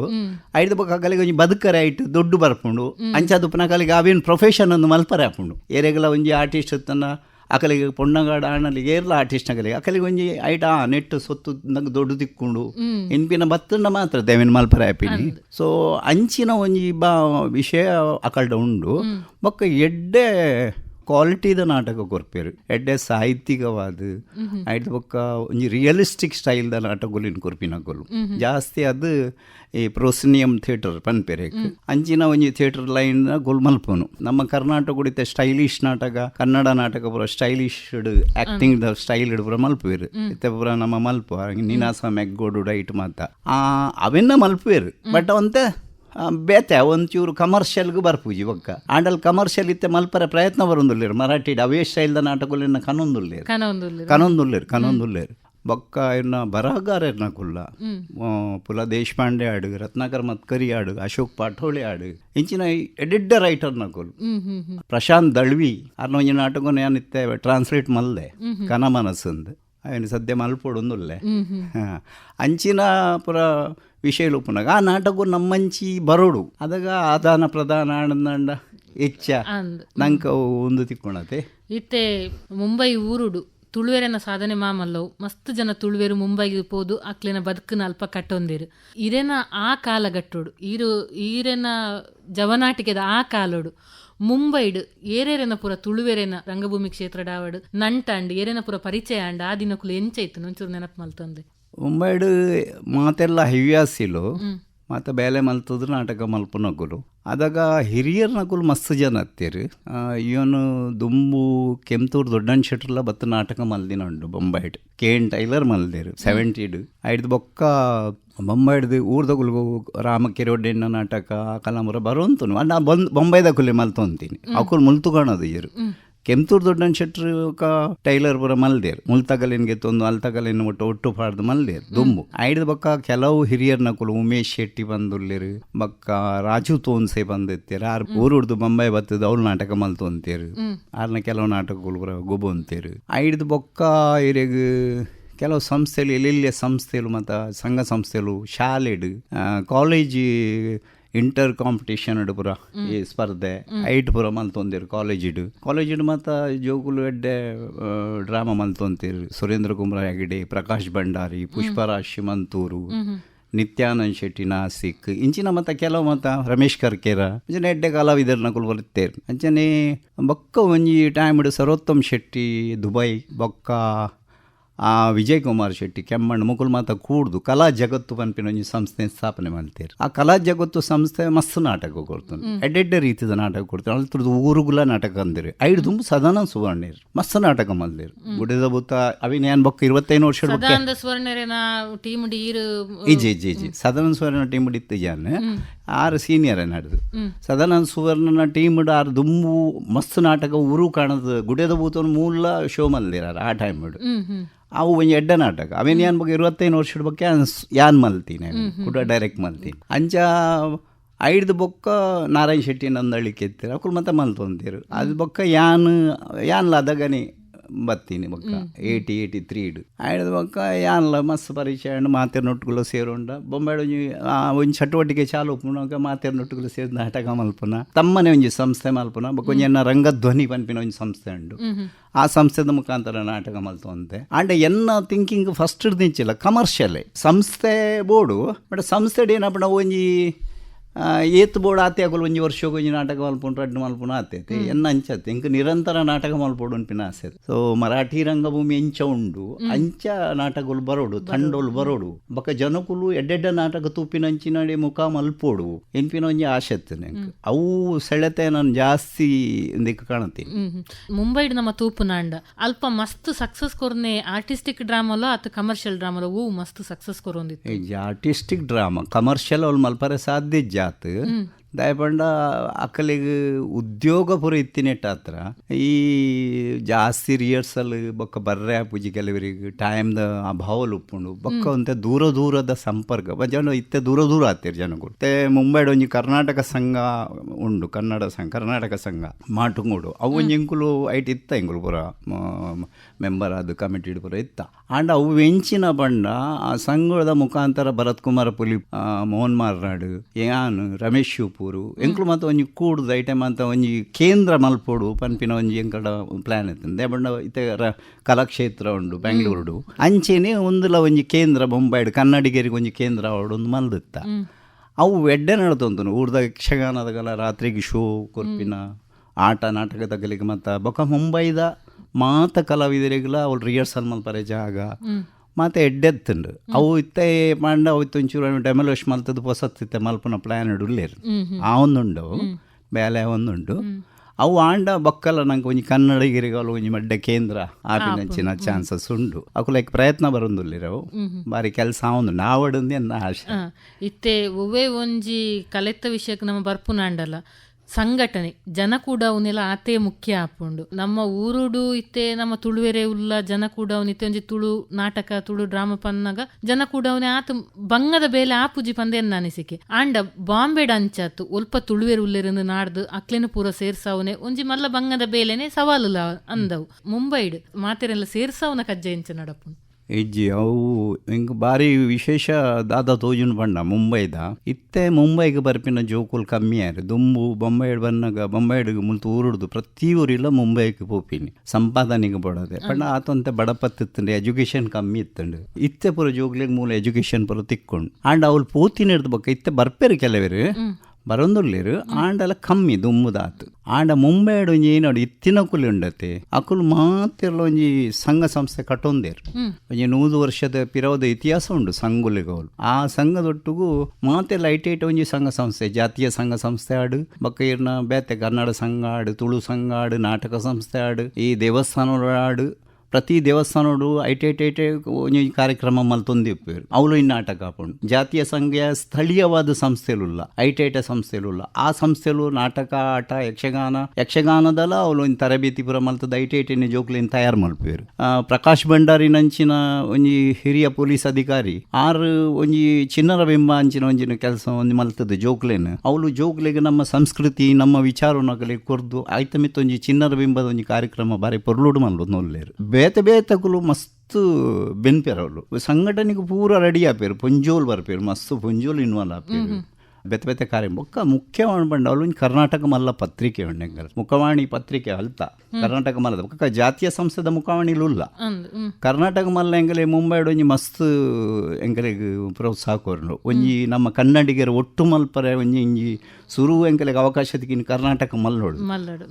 ಐಟ್ ಪಕ್ಕ ಕಲಿಗೆ ಒಂಜಿ ಬದುಕರೆ ಐಟ್ ದೊಡ್ಡ ಬರ್ಪುಂಡು. ಅಂಚಾದು ಪುನಃ ಕಲಿಗೆ ಅವೇನು ಪ್ರೊಫೆಷನ್ ಒಂದು ಮಲ್ಪರೆ ಹಾಕೊಂಡು ಏರೆಗಲ ಒಂಜಿ ಆರ್ಟಿಸ್ಟ್ ತನ್ನ ಅಕಲಿಗೆ ಪೊಣ್ಣಗಾಡ ಆಣಲಿ ಏರ್ಲ ಆರ್ಟಿಸ್ಟ್ ಅಕಲಿಗೆ ಅಕಲಿಗೆ ಒಂಜಿ ಐಟ ಆ ನೆಟ್ ಸೊತ್ತು ನಂಗೆ ದೊಡ್ಡ ದಿಕ್ಕುಂಡು ಇನ್ಪಿನ ಬತ್ತಂಡ ಮಾತ್ರ ದೇವಿನ ಮಲ್ಪರ ಆಪಿನಿ ಸೊ ಅಂಚಿನ ಒಂಜಿ ಬಾ ವಿಷಯ ಅಕಲ್ಡ ಉಂಡು. ಬೊಕ್ಕ ಎಡ್ಡೆ ಕ್ವಾಲಿಟಿದ ನಾಟಕ ಕೊರ್ಪೇರು. ಎಡ್ಡೆ ಸಾಹಿತ್ಯಿಕವಾದ ಐಟ್ ಬೊಕ್ಕ ಒಂಜಿ ರಿಯಲಿಸ್ಟಿಕ್ ಸ್ಟೈಲ್ದ ನಾಟಕಗಳು ಕೊರ್ಪಿನಗೊಲು ಜಾಸ್ತಿ ಅದು ಈ ಪ್ರೋಸಿನಿಯಂ ಥಿಯೇಟರ್ ಪನ್ಪೆರೆಕ್ ಅಂಚಿನ ಒಂಜಿ ಥಿಯೇಟರ್ ಲೈನ್ ಗೊಲ್ ಮಲ್ಪುನು ನಮ್ಮ ಕರ್ನಾಟಕ ಕುಡಿತ ಸ್ಟೈಲಿಶ್ ನಾಟಕ ಕನ್ನಡ ನಾಟಕ ಪೂರ ಸ್ಟೈಲಿಶ್ ಆಕ್ಟಿಂಗ್ ದ ಸ್ಟೈಲ್ ಪೂರ ಮಲ್ಪುವೆರು. ಇತ್ತೆ ಪೂರ ನಮ್ಮ ಮಲ್ಪ ನೀನಾಸ ಮೆಗ್ಗೋಡು ಡೈಟ್ ಮಾತ. ಆ ಅವೆನ್ನ ಮಲ್ಪುವೆರು. ಬಟ್ ಅವಂತೆ ಬೇತೆ ಒಂಚೂರು ಕಮರ್ಷಿಯಲ್ಗೂ ಬರ್ಪೂಜಿ ಒಕ್ಕ ಆಂಡಲ್ ಕಮರ್ಷಿಯಲ್ ಇತ್ತೆ ಮಲ್ಪರ ಪ್ರಯತ್ನ ಬರೊಂದುಲ್ಲೇರು ಮರಾಠಿ ಅವೇಶ್ ಶೈಲ್ದ ನಾಟಕಗಳನ್ನ ಕನೊಂದುಲ್ಲೇರು ಕನೊಂದುಲ್ಲೇರು ಕನೊಂದುಲ್ಲೇರು ಬೊಕ್ಕ ಇನ್ನ ಬರಹಗಾರನ ಕುಲ್ಲ. ಪುಲ ದೇಶಪಾಂಡೆ ಆಡು ರತ್ನಾಕರ್ ಮತ್ಕರಿ ಆಡು ಅಶೋಕ್ ಪಾಠೋಳಿ ಆಡು ಇಂಚಿನ ಎಡಿಡ್ಡ ರೈಟರ್ನ ಕುಲ್. ಪ್ರಶಾಂತ್ ದಳ್ವಿ ಅರ್ನ ಒಂಜಿ ನಾಟಕನ ಏನಿತ್ತೆ ಟ್ರಾನ್ಸ್ಲೇಟ್ ಮಲ್ದೆ ಕನ ಮನಸ್ಸಂದು ಅವನು ಸದ್ಯ ಮಲ್ಪೊಡೊಂದುಲ್ಲೆ. ಹಾ. ಅಂಚಿನ ಪುರ ವಿಷಯ ಲುಪ್ಪುನಾಗ ಆ ನಾಟಕ ನಮ್ಮಂಚಿ ಬರೋಡು ಅದಾಗ ಆದಾನ ಪ್ರಧಾನ ಆಂಡ ಹೆಚ್ಚ ಅಂದ್. ನಂಕ ಒಂದು ತಿಕ್ಕೊಳತೆ. ಇತ್ತೆ ಮುಂಬೈ ಊರುಡು ತುಳುವೆರೆನ ಸಾಧನೆ ಮಾಮಲ್ಲವು ಮಸ್ತ್ ಜನ ತುಳುವೆರು ಮುಂಬೈಗೆ ಪೋದು ಅಕ್ಲಿನ ಬದುಕನ ಅಲ್ಪ ಕಟ್ಟೊಂದಿರು. ಇರೆನ ಆ ಕಾಲ ಗಟ್ಟೋಡು ಈರು ಈರೆನ ಜವನಾಟಿಕೆದ ಆ ಕಾಲೋಡು. ಮುಂಬೈಡ್ ಏರೇರೆನ ಪುರ ತುಳುವೆರೆನ ರಂಗಭೂಮಿ ಕ್ಷೇತ್ರ ಡಾವಡ್ ನಂಟಾಂಡ್ ಏರೇನ ಪುರ ಪರಿಚಯ ಅಂಡ್ ಆ ದಿನಕ್ಕೂ ಎಂಚೈತು ಒಂಚೂರು ನೆನಪು ಮಲ್ತಂದೆ. ಮುಂಬೈಡು ಮಾತೆಲ್ಲ ಹವ್ಯಾಸಿಲು ಮತ್ತು ಬೇಲೆ ಮಲ್ತದ್ರು ನಾಟಕ ಮಲ್ಪನಗುಲು ಅದಾಗ ಹಿರಿಯರ್ ನಗುಲು ಮಸ್ತ್ ಜನ ಹತ್ತಿರು ಇವನು ದುಂಬು ಕೆಂತೂರು ದೊಡ್ಡನ್ ಶೆಟ್ರಲ್ಲ ಬತ್ತ ನಾಟಕ ಮಲ್ದಿನ ಉಂಡು ಬೊಂಬೈಡ್ ಕೆ ಎನ್ ಟೈಲರ್ ಮಲ್ದೇರು ಸೆವೆಂಟಿಡು ಐದು ಬೊಕ್ಕ ಬೊಂಬೈಡ್ದು ಊರ್ದಗುಲ್ಗು ರಾಮಕೆರೆ ಒಡ್ಡೆಣ್ಣ ನಾಟಕ ಕಲಾಮುರ ಬರೋಂತು ನಾ ಬಂದು ಬೊಂಬೈದ ಕುಲೆ ಮಲ್ತೊಂತೀನಿ. ಅವ್ರು ಮುಲ್ತು ಇರು ಕೆಂತೂರ್ ದೊಡ್ಡನ ಶೆಟ್ರು ಟೈಲರ್ ಬರ ಮಲ್ದೇರ್. ಮುಲ್ತಗಲಿನ್ಗೆ ತೊಂದು ಅಲ್ತಗಲಿನ ಒಟ್ಟು ಒಟ್ಟು ಪಾಡ್ದು ಮಲ್ದೇರ್ ದುಂಬು ಐಡ್ ಬಕ್ಕ ಕೆಲವು ಹಿರಿಯರ್ನ ಕುಲು ಉಮೇಶ್ ಶೆಟ್ಟಿ ಬಂದುಲ್ಲೇರು ಬಕ್ಕ ರಾಜು ತೋನ್ಸೆ ಬಂದಿತ್ತೇರು ಆರ್ ಊರುಡ್ದು ಬೊಂಬೈ ಬತ್ತದ ಅವ್ಳು ನಾಟಕ ಮಲ್ತು ಆರ್ನ ಕೆಲವು ನಾಟಕಗಳು ಬರ ಗೊಬ್ಬು ಅಂತೇರು ಐಡ್ದು ಬೊಕ್ಕ ಇರೆಗು ಕೆಲವು ಸಂಸ್ಥೆಲು ಎಲ್ಲೆಲ್ಲ ಸಂಸ್ಥೆಲು ಮತ್ತು ಸಂಘ ಸಂಸ್ಥೆಲು ಶಾಲೆಡ್ ಕಾಲೇಜ್ ಇಂಟರ್ ಕಾಂಪಿಟೇಷನ್ ಪುರ ಈ ಸ್ಪರ್ಧೆ ಐಟ್ ಪುರ ಮಲ್ತೊಂದಿರು ಕಾಲೇಜ್ ಇಡು. ಮತ್ತು ಜೋಗುಲು ಎಡ್ಡೆ ಡ್ರಾಮಾ ಮಲ್ತೊಂತೀರು. ಸುರೇಂದ್ರ ಕುಮಾರ್ ಹೆಗಡೆ ಪ್ರಕಾಶ್ ಭಂಡಾರಿ ಪುಷ್ಪರಾಜ್ ಶಿಮಂತೂರು ನಿತ್ಯಾನಂದ್ ಶೆಟ್ಟಿ ನಾಸಿಕ್ ಇಂಚಿನ ಮತ್ತ ಕೆಲವು ಮತ ರಮೇಶ್ ಕರ್ಕೇರ ಅಂಚನೆ ಎಡ್ಡೆ ಕಲಾವಿದರ್ನ ಕುಲ್ ಬರ್ತೇರು ಅಂಚನೆ ಬೊಕ್ಕ ಒಂಜಿ ಟೈಮ್ ಸರೋತ್ತಮ್ ಶೆಟ್ಟಿ ದುಬೈ ಬೊಕ್ಕ ಆ ವಿಜಯ್ ಕುಮಾರ್ ಶೆಟ್ಟಿ ಕೆಮ್ಮಣ್ಣು ಮುಕುಲ್ ಮಾತ ಕೂಡ್ದು ಕಲಾ ಜಗತ್ತು ಪನ್ಪಿನ ಒಂದು ಸಂಸ್ಥೆ ಸ್ಥಾಪನೆ ಮಾಡ್ತೀರಿ. ಆ ಕಲಾ ಜಗತ್ತು ಸಂಸ್ಥೆ ಮಸ್ತ್ ನಾಟಕ ಕೊಡ್ತಾನೆ ಎಡ್ಡೆಡ್ಡೆ ರೀತಿದ ನಾಟಕ ಕೊಡ್ತಾನೆ ತುರ್ದು ಊರುಗುಲ ನಾಟಕ ಅಂದಿರಿ. ಐದು ತುಂಬ ಸದನ ಸುವರ್ಣೀರ್. ಮಸ್ತ್ ನಾಟಕ ಮಲ್ದಿರು ಗುಡಿದ ಬುತ್ತ ಅವಿನ ಏನ್ ಬೊಕ್ಕ ಇರುವತ್ತೈದು ವರ್ಷ ಬೊಕ್ಕ ಸದಾನಂದ ಸ್ವರ್ಣರೆನ ಟೀಮ್ ಇಜಿ ಇಜಿ ಇಜಿ ಸದಾನಂದ ಸುವರ್ಣ ಟೀಮ್ ಇತ್ತು ಜಾನ್ ಆರು ಸೀನಿಯರ್ ನಡೆದು. ಸದಾನಂದ ಸುವರ್ಣನ ಟೀಮ್ ಆರು ದುಂಬು ಮಸ್ತ್ ನಾಟಕ ಊರು ಕಾಣದ ಗುಡ್ಡದ ಭೂತನ ಮೂಲ ಶೋ ಮಲ್ದಿರಾರ ಆ ಟೈಮ್ ಅವು ಒಂಜಿ ಎಡ್ಡ ನಾಟಕ. ಅವೇನು ಯಾನ್ ಬಗ್ಗೆ ಇರುವತ್ತೈದು ವರ್ಷದ ಬಗ್ಗೆ ಯಾನ್ ಮಲ್ತೀನಿ ಕೂಡ ಡೈರೆಕ್ಟ್ ಮಲ್ತೀನಿ. ಅಂಚ ಐಡ್ದು ಬೊಕ್ಕ ನಾರಾಯಣ್ ಶೆಟ್ಟಿ ನಂದಳ್ಳಿ ಕೆತ್ತೀರ. ಅವ್ರು ಮತ್ತೆ ಮಲ್ತೊಂತೀರು ಅದು ಬೊಕ್ಕ ಯಾನ್ ಯಾನ್ ಅದಗನೆ ಬತ್ತೀನಿ ಬೊಕ್ಕ ಏಯ್ಟಿ ಏಯ್ಟಿ ತ್ರೀ ಇಡು. ಐಡ್ದು ಬೊಕ್ಕ ಯಾನ್ಲ ಮಸ್ತ್ ಪರಿಚಯ ಮಾತೆರ್ ನೊಟ್ಟುಗಳು ಸೇರುಂಡ ಬೊಂಬಾಡು ಒಂಜಿ ಆ, ಒಂಜಿ ಚಟುವಟಿಕೆ ಚಾಲು ಉಪ್ಪುನಕ ಮಾತೆರ್ ನೊಟ್ಟುಗಳು ಸೇರಿ ನಾಟಕ ಮಲ್ಪುನ. ತಮ್ಮನೆ ಒಂಜಿ ಸಂಸ್ಥೆ ಮಲ್ಪುನ. ಬೊಕ್ಕ ಒಂಜಿ ಎನ್ನ ರಂಗಧ್ವನಿ ಪನ್ಪಿನ ಒಂಜಿ ಸಂಸ್ಥೆ ಉಂಡು. ಆ ಸಂಸ್ಥೆದ ಮುಖಾಂತರ ನಾಟಕ ಮಲ್ತೊಂತೆ ಅಂಡ್ ಎನ್ನ ಥಿಂಕಿಂಗ್ ಫಸ್ಟ್ ಹಿಡ್ದಿಂಚಿಲ್ಲ ಕಮರ್ಷಿಯಲ್ ಸಂಸ್ಥೆ ಬೋಡು ಬಟ್ ಸಂಸ್ಥೆ ಏನಪ್ಪ ಒಂಜಿ ಏತ್ ಬೋರ್ಡ್ ಆತೆ ಆಗೋಲ್ ಒಂಜಿ ಒಂಜಿ ನಾಟಕ ಮಲ್ಪುಂಡು ರಡ್ಡು ಮಲ್ಪುನ ಆತೈತೆ. ಎನ್ನ ಅಂಚತ್ತೆ ಇಂಕ ನಿರಂತರ ನಾಟಕ ಮಲ್ಪೋಡು ಅನ್ಪಿನ ಆಸೆ ಸೊ ಮರಾಠಿ ರಂಗಭೂಮಿ ಅಂಚ ಉಂಡು. ಅಂಚ ನಾಟಕಗಳು ಬರೋಡು ತಂಡೋಳು ಬರೋಡು. ಬೊಕ ಜನಕುಲು ಎಡ್ಡೆಡ್ಡ ನಾಟಕ ತೂಪಿನ ಅಂಚಿನಡೆ ಮುಖ ಮಲ್ಪೋಡು. ಎನ್ಪಿನ ಒಂಜಿ ಆಸೆ ಇತ್ತು ನಂಗೆ. ಅವು ಸೆಳೆತೆ ನಾನು ಜಾಸ್ತಿ ಇಂದಿಕ್ಕೆ ಕಾಣತೀನಿ. ಮುಂಬೈಡ್ ನಮ್ಮ ತೂಪು ನಾಂಡ. ಅಲ್ಪ ಮಸ್ತ್ ಸಕ್ಸಸ್ ಕೊರ್ನೆ ಆರ್ಟಿಸ್ಟಿಕ್ ಡ್ರಾಮಲೋ ಅತ್ತ ಕಮರ್ಷಿಯಲ್ ಡ್ರಾಮಲೋ ಹೂ ಮಸ್ತ್ ಸಕ್ಸಸ್ ಕೊರೊಂದಿತ್ತು. ಆರ್ಟಿಸ್ಟಿಕ್ ಡ್ರಾಮಾ ಕಮರ್ಷಿಯಲ್ ಅವ್ಲು ಮಲ್ಪರೆ ಸಾಧ್ಯ teater hmm. ದಯಪಂಡ ಅಕ್ಕಲಿಗೆ ಉದ್ಯೋಗ ಪೂರ ಇತ್ತಿನೆಟ್ಟ ಹತ್ರ ಈ ಜಾಸ್ತಿ ರಿಹರ್ಸಲ್ ಬೊಕ್ಕ ಬರ್ರೆ ಪೂಜಿ ಕೆಲವರಿಗೆ ಟೈಮ್ದ ಅಭಾವಲ್ ಉಪ್ಪುಂಡು. ಬೊಕ್ಕ ಒಂತೆ ದೂರ ದೂರದ ಸಂಪರ್ಕ. ಜನ ಇತ್ತೆ ದೂರ ದೂರ ಆತಿರ್ ಜನಗಳು. ಮತ್ತೆ ಮುಂಬೈಡ್ ಒಂಜಿ ಕರ್ನಾಟಕ ಸಂಘ ಉಂಡು. ಕನ್ನಡ ಸಂಘ ಕರ್ನಾಟಕ ಸಂಘ. ಮಾಟುಂಗುಡು ಅವು ಇಂಕುಲು ಐಟ್ ಇತ್ತ ಇಂಕುಲು ಪೂರ. ಮೆಂಬರ್ ಅದು ಕಮಿಟಿಡ್ ಪೂರ ಇತ್ತ. ಆಂಡ ಅವು ಎಂಚಿನ ಬಂಡ ಆ ಸಂಘದ ಮುಖಾಂತರ ಭರತ್ ಕುಮಾರ್ ಪುಲಿ ಮೋಹನ್ ಮಾರ್ನಾಡು ಯಾನ್ ರಮೇಶ್ ಶಿವಪೂರು ಎಂಕ್ಲು ಮಾತ ಒಂಜಿ ಕೂಡುದು ಐಟಮ್ ಅಂತ ಒಂಜಿ ಕೇಂದ್ರ ಮಲ್ಪೋಡು ಪನ್ಪಿನ ಒಂಜಿ ಎಂಕಡ ಪ್ಲಾನ್ ಇತ್ತಂದೆ ಬಂಡ ಇತ್ತೆ ರ- ಕಲಾಕ್ಷೇತ್ರ ಉಂಡು ಬೆಂಗಳೂರು ಅಂಚೆನೆ ಒಂದುಲ ಒಂಜಿ ಕೇಂದ್ರ ಬೊಂಬೈಡ್ ಕನ್ನಡಿಗರಿಗೆ ಒಂಜಿ ಕೇಂದ್ರ ಅವಡು ಒಂದು ಮಲ್ದಿತ್ತ ಅವು ಎಡ್ಡೆ ನಡ್ತೊಂತು ಊರ್ದ ಯಕ್ಷಗಾನದ ಕಲ ರಾತ್ರಿಗೆ ಶೋ ಕೊರ್ಪಿನ ಆಟ ನಾಟಕ ನಾಟಕದಗಲಿಗೆ ಮತ್ತು ಬೊಕ ಮುಂಬೈದ ಮಾತ ಕಲಾವಿದರಿಗೆಲ್ಲ ಅವ್ರು ರಿಹರ್ಸಲ್ ಮಲ್ಪರೆ ಜಾಗ. ಮತ್ತೆ ಎಡ್ಡೆತ್ತುಂಡು. ಅವು ಇತ್ತೆ ಮಂಡ ಅವತ್ತು ಒಂಚೂರು ಡೆಮಲೋಷ್ ಮಲ್ತದ್ದು ಹೊಸತ್ತಿತ್ತೆ ಮಲ್ಪನ ಪ್ಲಾನ್ ಇಡುಲ್ಲೇರು ಆ ಒಂದುಂಡು ಬೇಲೆ ಒಂದುಂಡು. ಅವು ಆಂಡ ಬೊಕ್ಕಲ ನಂಗೆ ಒಂಜಿ ಕನ್ನಡಿಗರಿಗಲು ಒಂಜಿ ಮಡ್ಡ ಕೇಂದ್ರ ಆಪಿನಂಚಿನ ಚಾನ್ಸಸ್ ಉಂಡು. ಅಕು ಲೈಕ್ ಪ್ರಯತ್ನ ಬರೊಂದುಲ್ಲಿರವು ಬಾರಿ ಕೆಲಸ ಆವೊಂದುಂಡು. ನಾವಡಂದು ಎನ್ನ ಆಶೆ. ಇತ್ತೆ ಒವ್ವೇ ಒಂಜಿ ಕಲೆತ್ತ ವಿಷಯಕ್ಕೆ ನಮ್ಮ ಬರ್ಪುನಾಂಡಲ್ಲ ಸಂಘಟನೆ. ಜನ ಕೂಡ ಅವನೆಲ್ಲ ಆತೆ ಮುಖ್ಯ ಆಪುಂಡು ನಮ್ಮ ಊರುಡು ಇತ್ತೆ, ನಮ್ಮ ತುಳುವೆರೆ ಉಲ್ಲ ಜನ ಕೂಡ ಅವನಿತ್ತೆ ಇತ್ತೆ. ಒಂಜಿ ತುಳು ನಾಟಕ, ತುಳು ಡ್ರಾಮಾ ಪನ್ನಗ ಜನ ಕೂಡ ಅವನೇ ಆತ ಬಂಗದ ಬೇಲೆ ಆಪುಜಿ ಪಂದೆ ಅನಿಸಿಕೆ. ಆಂಡ ಬಾಂಬೆಡ್ ಅಂಚಾತು ಒಲ್ಪ ತುಳುವೆರು ಉಲ್ಲೆರಿಂದ ನಾಡ್ದು ಅಕ್ಲೆನು ಪೂರ ಸೇರ್ಸಾವನೆ. ಒಂಜಿ ಮಲ್ಲ ಬಂಗದ ಬೇಲೆನೆ ಸವಾಲು ಅಂದವು. ಮುಂಬೈಡ್ ಮಾತೆರೆಲ್ಲ ಸೇರ್ಸಾವನ ಕಜ್ಜೆ ಎಂಚ ನಡಪುಂಡು ಇಜ್ಜಿ ಅವು ಹಿಂಗೆ ಭಾರಿ ವಿಶೇಷ ದಾದ ತೋಜುನ್ ಬಣ್ಣ ಮುಂಬೈದ. ಇತ್ತೆ ಮುಂಬೈಗೆ ಬರ್ಪಿನ ಜೋಕುಲ್ ಕಮ್ಮಿ ಆಯ್ರಿ. ದುಂಬು ಬೊಂಬೈಡ್ ಬನ್ನಗ ಬೊಂಬೈಡ್ಗೆ ಮುಲ್ತು ಊರುಡ್ದು. ಪ್ರತಿ ಊರಿಲ್ಲ ಮುಂಬೈಗೆ ಪೋಪಿನಿ. ಸಂಪಾದನೆಗೆ ಬಡದೆ ಬಣ್ಣ ಆತಂತೆ ಬಡಪತ್ತಿತ್ತಂಡು ಎಜುಕೇಶನ್ ಕಮ್ಮಿ ಇತ್ತಂಡು. ಇತ್ತೆ ಪೂರ ಜೋಗ್ಲಿಗೆ ಮೂಲ ಎಜುಕೇಶನ್ ಪೂರ ತಿಕ್ಕೊಂಡು. ಆಂಡ್ ಅವ್ಲು ಪೋತಿನ ಬಕ್ಕ ಇತ್ತೆ ಬರ್ಪೇರು ಕೆಲವೇರು. ಬರೊಂದುಲ್ಲೇರು ಆಂಡಲ ಕಮ್ಮಿ ದುಮ್ಮುದಾತು. ಆಂಡ ಮುಂಬೈಡ್ ಒಂಜಿ ಏನೋಡು ಇತ್ತಿನ ಕುಲಿ ಉಂಡತೆ ಅಕುಲು ಮಾತಿರ್ಲ ಒಂಜಿ ಸಂಘ ಸಂಸ್ಥೆ ಕಟ್ಟೊಂದೇರು. ಒಂಜಿ ನೂರು ವರ್ಷದ ಪಿರವದ ಇತಿಹಾಸ ಉಂಡು ಸಂಘುಲಿಗೌಲು. ಆ ಸಂಘದೊಟ್ಟಿಗೂ ಮಾತೆಲ್ಲ ಐಟೈಟ್ ಒಂಜಿ ಸಂಘ ಸಂಸ್ಥೆ ಜಾತೀಯ ಸಂಘ ಸಂಸ್ಥೆ ಆಡು ಬಕ್ಕ ಇರ್ನ ಬೇತೆ ಕನ್ನಡ ಸಂಘ ಆಡು ತುಳು ಸಂಘ ಆಡು ನಾಟಕ ಸಂಸ್ಥೆ ಆಡು ಈ ದೇವಸ್ಥಾನ ಆಡು ಪ್ರತಿ ದೇವಸ್ಥಾನಡು ಐಟೆ ಒಂಜಿ ಕಾರ್ಯಕ್ರಮ ಮಲ್ತೊಂದಿಪ್ಪೇರು. ಅವಳು ನಾಟಕ ಹಾಕೊಂಡು ಜಾತೀಯ ಸಂಘ ಸ್ಥಳೀಯವಾದ ಸಂಸ್ಥೆಲುಲ್ಲ ಐಟೈಟ ಐಟೆ ಸಂಸ್ಥೆಲುಲ್ಲ ಆ ಸಂಸ್ಥೆಲು ನಾಟಕ, ಆಟ, ಯಕ್ಷಗಾನ, ಯಕ್ಷಗಾನದಲ್ಲ ಅವಳು ಒಂದು ತರಬೇತಿ ಪುರ ಮಲ್ತದ ಐಟೈಟೆನೆ ಜೋಕ್ಲಿನ ತಯಾರು ಮಲ್ಪೇರು. ಪ್ರಕಾಶ್ ಭಂಡಾರಿ ನಂಚಿನ ಒಂಜಿ ಹಿರಿಯ ಪೊಲೀಸ್ ಅಧಿಕಾರಿ, ಆರ್ ಒಂಜಿ ಚಿನ್ನರ ಬಿಂಬ ಅಂಚಿನ ಒಂಜಿನ ಕೆಲಸ ಒಂದು ಮಲ್ತದ ಜೋಕ್ಲೆನ್. ಅವಳು ಜೋಕ್ಲೆಗೆ ನಮ್ಮ ಸಂಸ್ಕೃತಿ, ನಮ್ಮ ವಿಚಾರನಗಲಿ ಕೊರ್ದು, ಆಯ್ತ ಮಿತ್ತ ಒಂಜಿ ಚಿನ್ನರ ಬಿಂಬದ ಒಂಜಿ ಕಾರ್ಯಕ್ರಮ ಬಾರಿ ಪೊರ್ಲುಡು ಮಲ್ಲು ನೋಲ್ಲೇರು. ಬೇತೆ ಬೇತಕುಲು ಮಸ್ತ್ ಬೆನ್ಪೆರವಲು ಸಂಘಟನೆಗೆ ಪೂರ ರೆಡಿ ಆಪೇರು ಪುಂಜೋಲ್ ಬರ್ಪೇರು. ಮಸ್ತ್ ಪುಂಜೋಲ್ ಇನ್ವಾಲ್ವ್ ಆಪೇರು ಬೆತ್ತ ಬೆತ್ತೆ ಕಾರ್ಯ. ಬೊಕ್ಕ ಮುಖ್ಯವಾಣಿ ಬಂಡ ಅವಳು ಕರ್ನಾಟಕ ಮಲ್ಲ ಪತ್ರಿಕೆ ಉಂಡೆಂಗಲ್ ಮುಖವಾಣಿ ಪತ್ರಿಕೆ ಅಲ್ತ ಕರ್ನಾಟಕ ಮಲ್ಲದ. ಬೊಕ್ಕ ಜಾತೀಯ ಸಂಸ್ಥೆದ ಮುಖವಾಣಿಲುಲ್ಲ ಇಲ್ಲ. ಕರ್ನಾಟಕ ಮಲ್ಲ ಎಂಗಲೆ ಮುಂಬೈಡ್ ಒಂಜಿ ಮಸ್ತ್ ಎಂಕಲೆಗ್ ಪ್ರೋತ್ಸಾಹ ಕೊರ್ನು ಒಂಜಿ ನಮ್ಮ ಕನ್ನಡಿಗರ ಒಟ್ಟು ಮಲ್ಪರೆ ಒಂಜಿ ಇಂಜಿ ಸುರು ಎಂಕಲೆಗ್ ಅವಕಾಶ ತಿಕ್ಕಿನ ಕರ್ನಾಟಕ ಮಲ್ಲೋಡು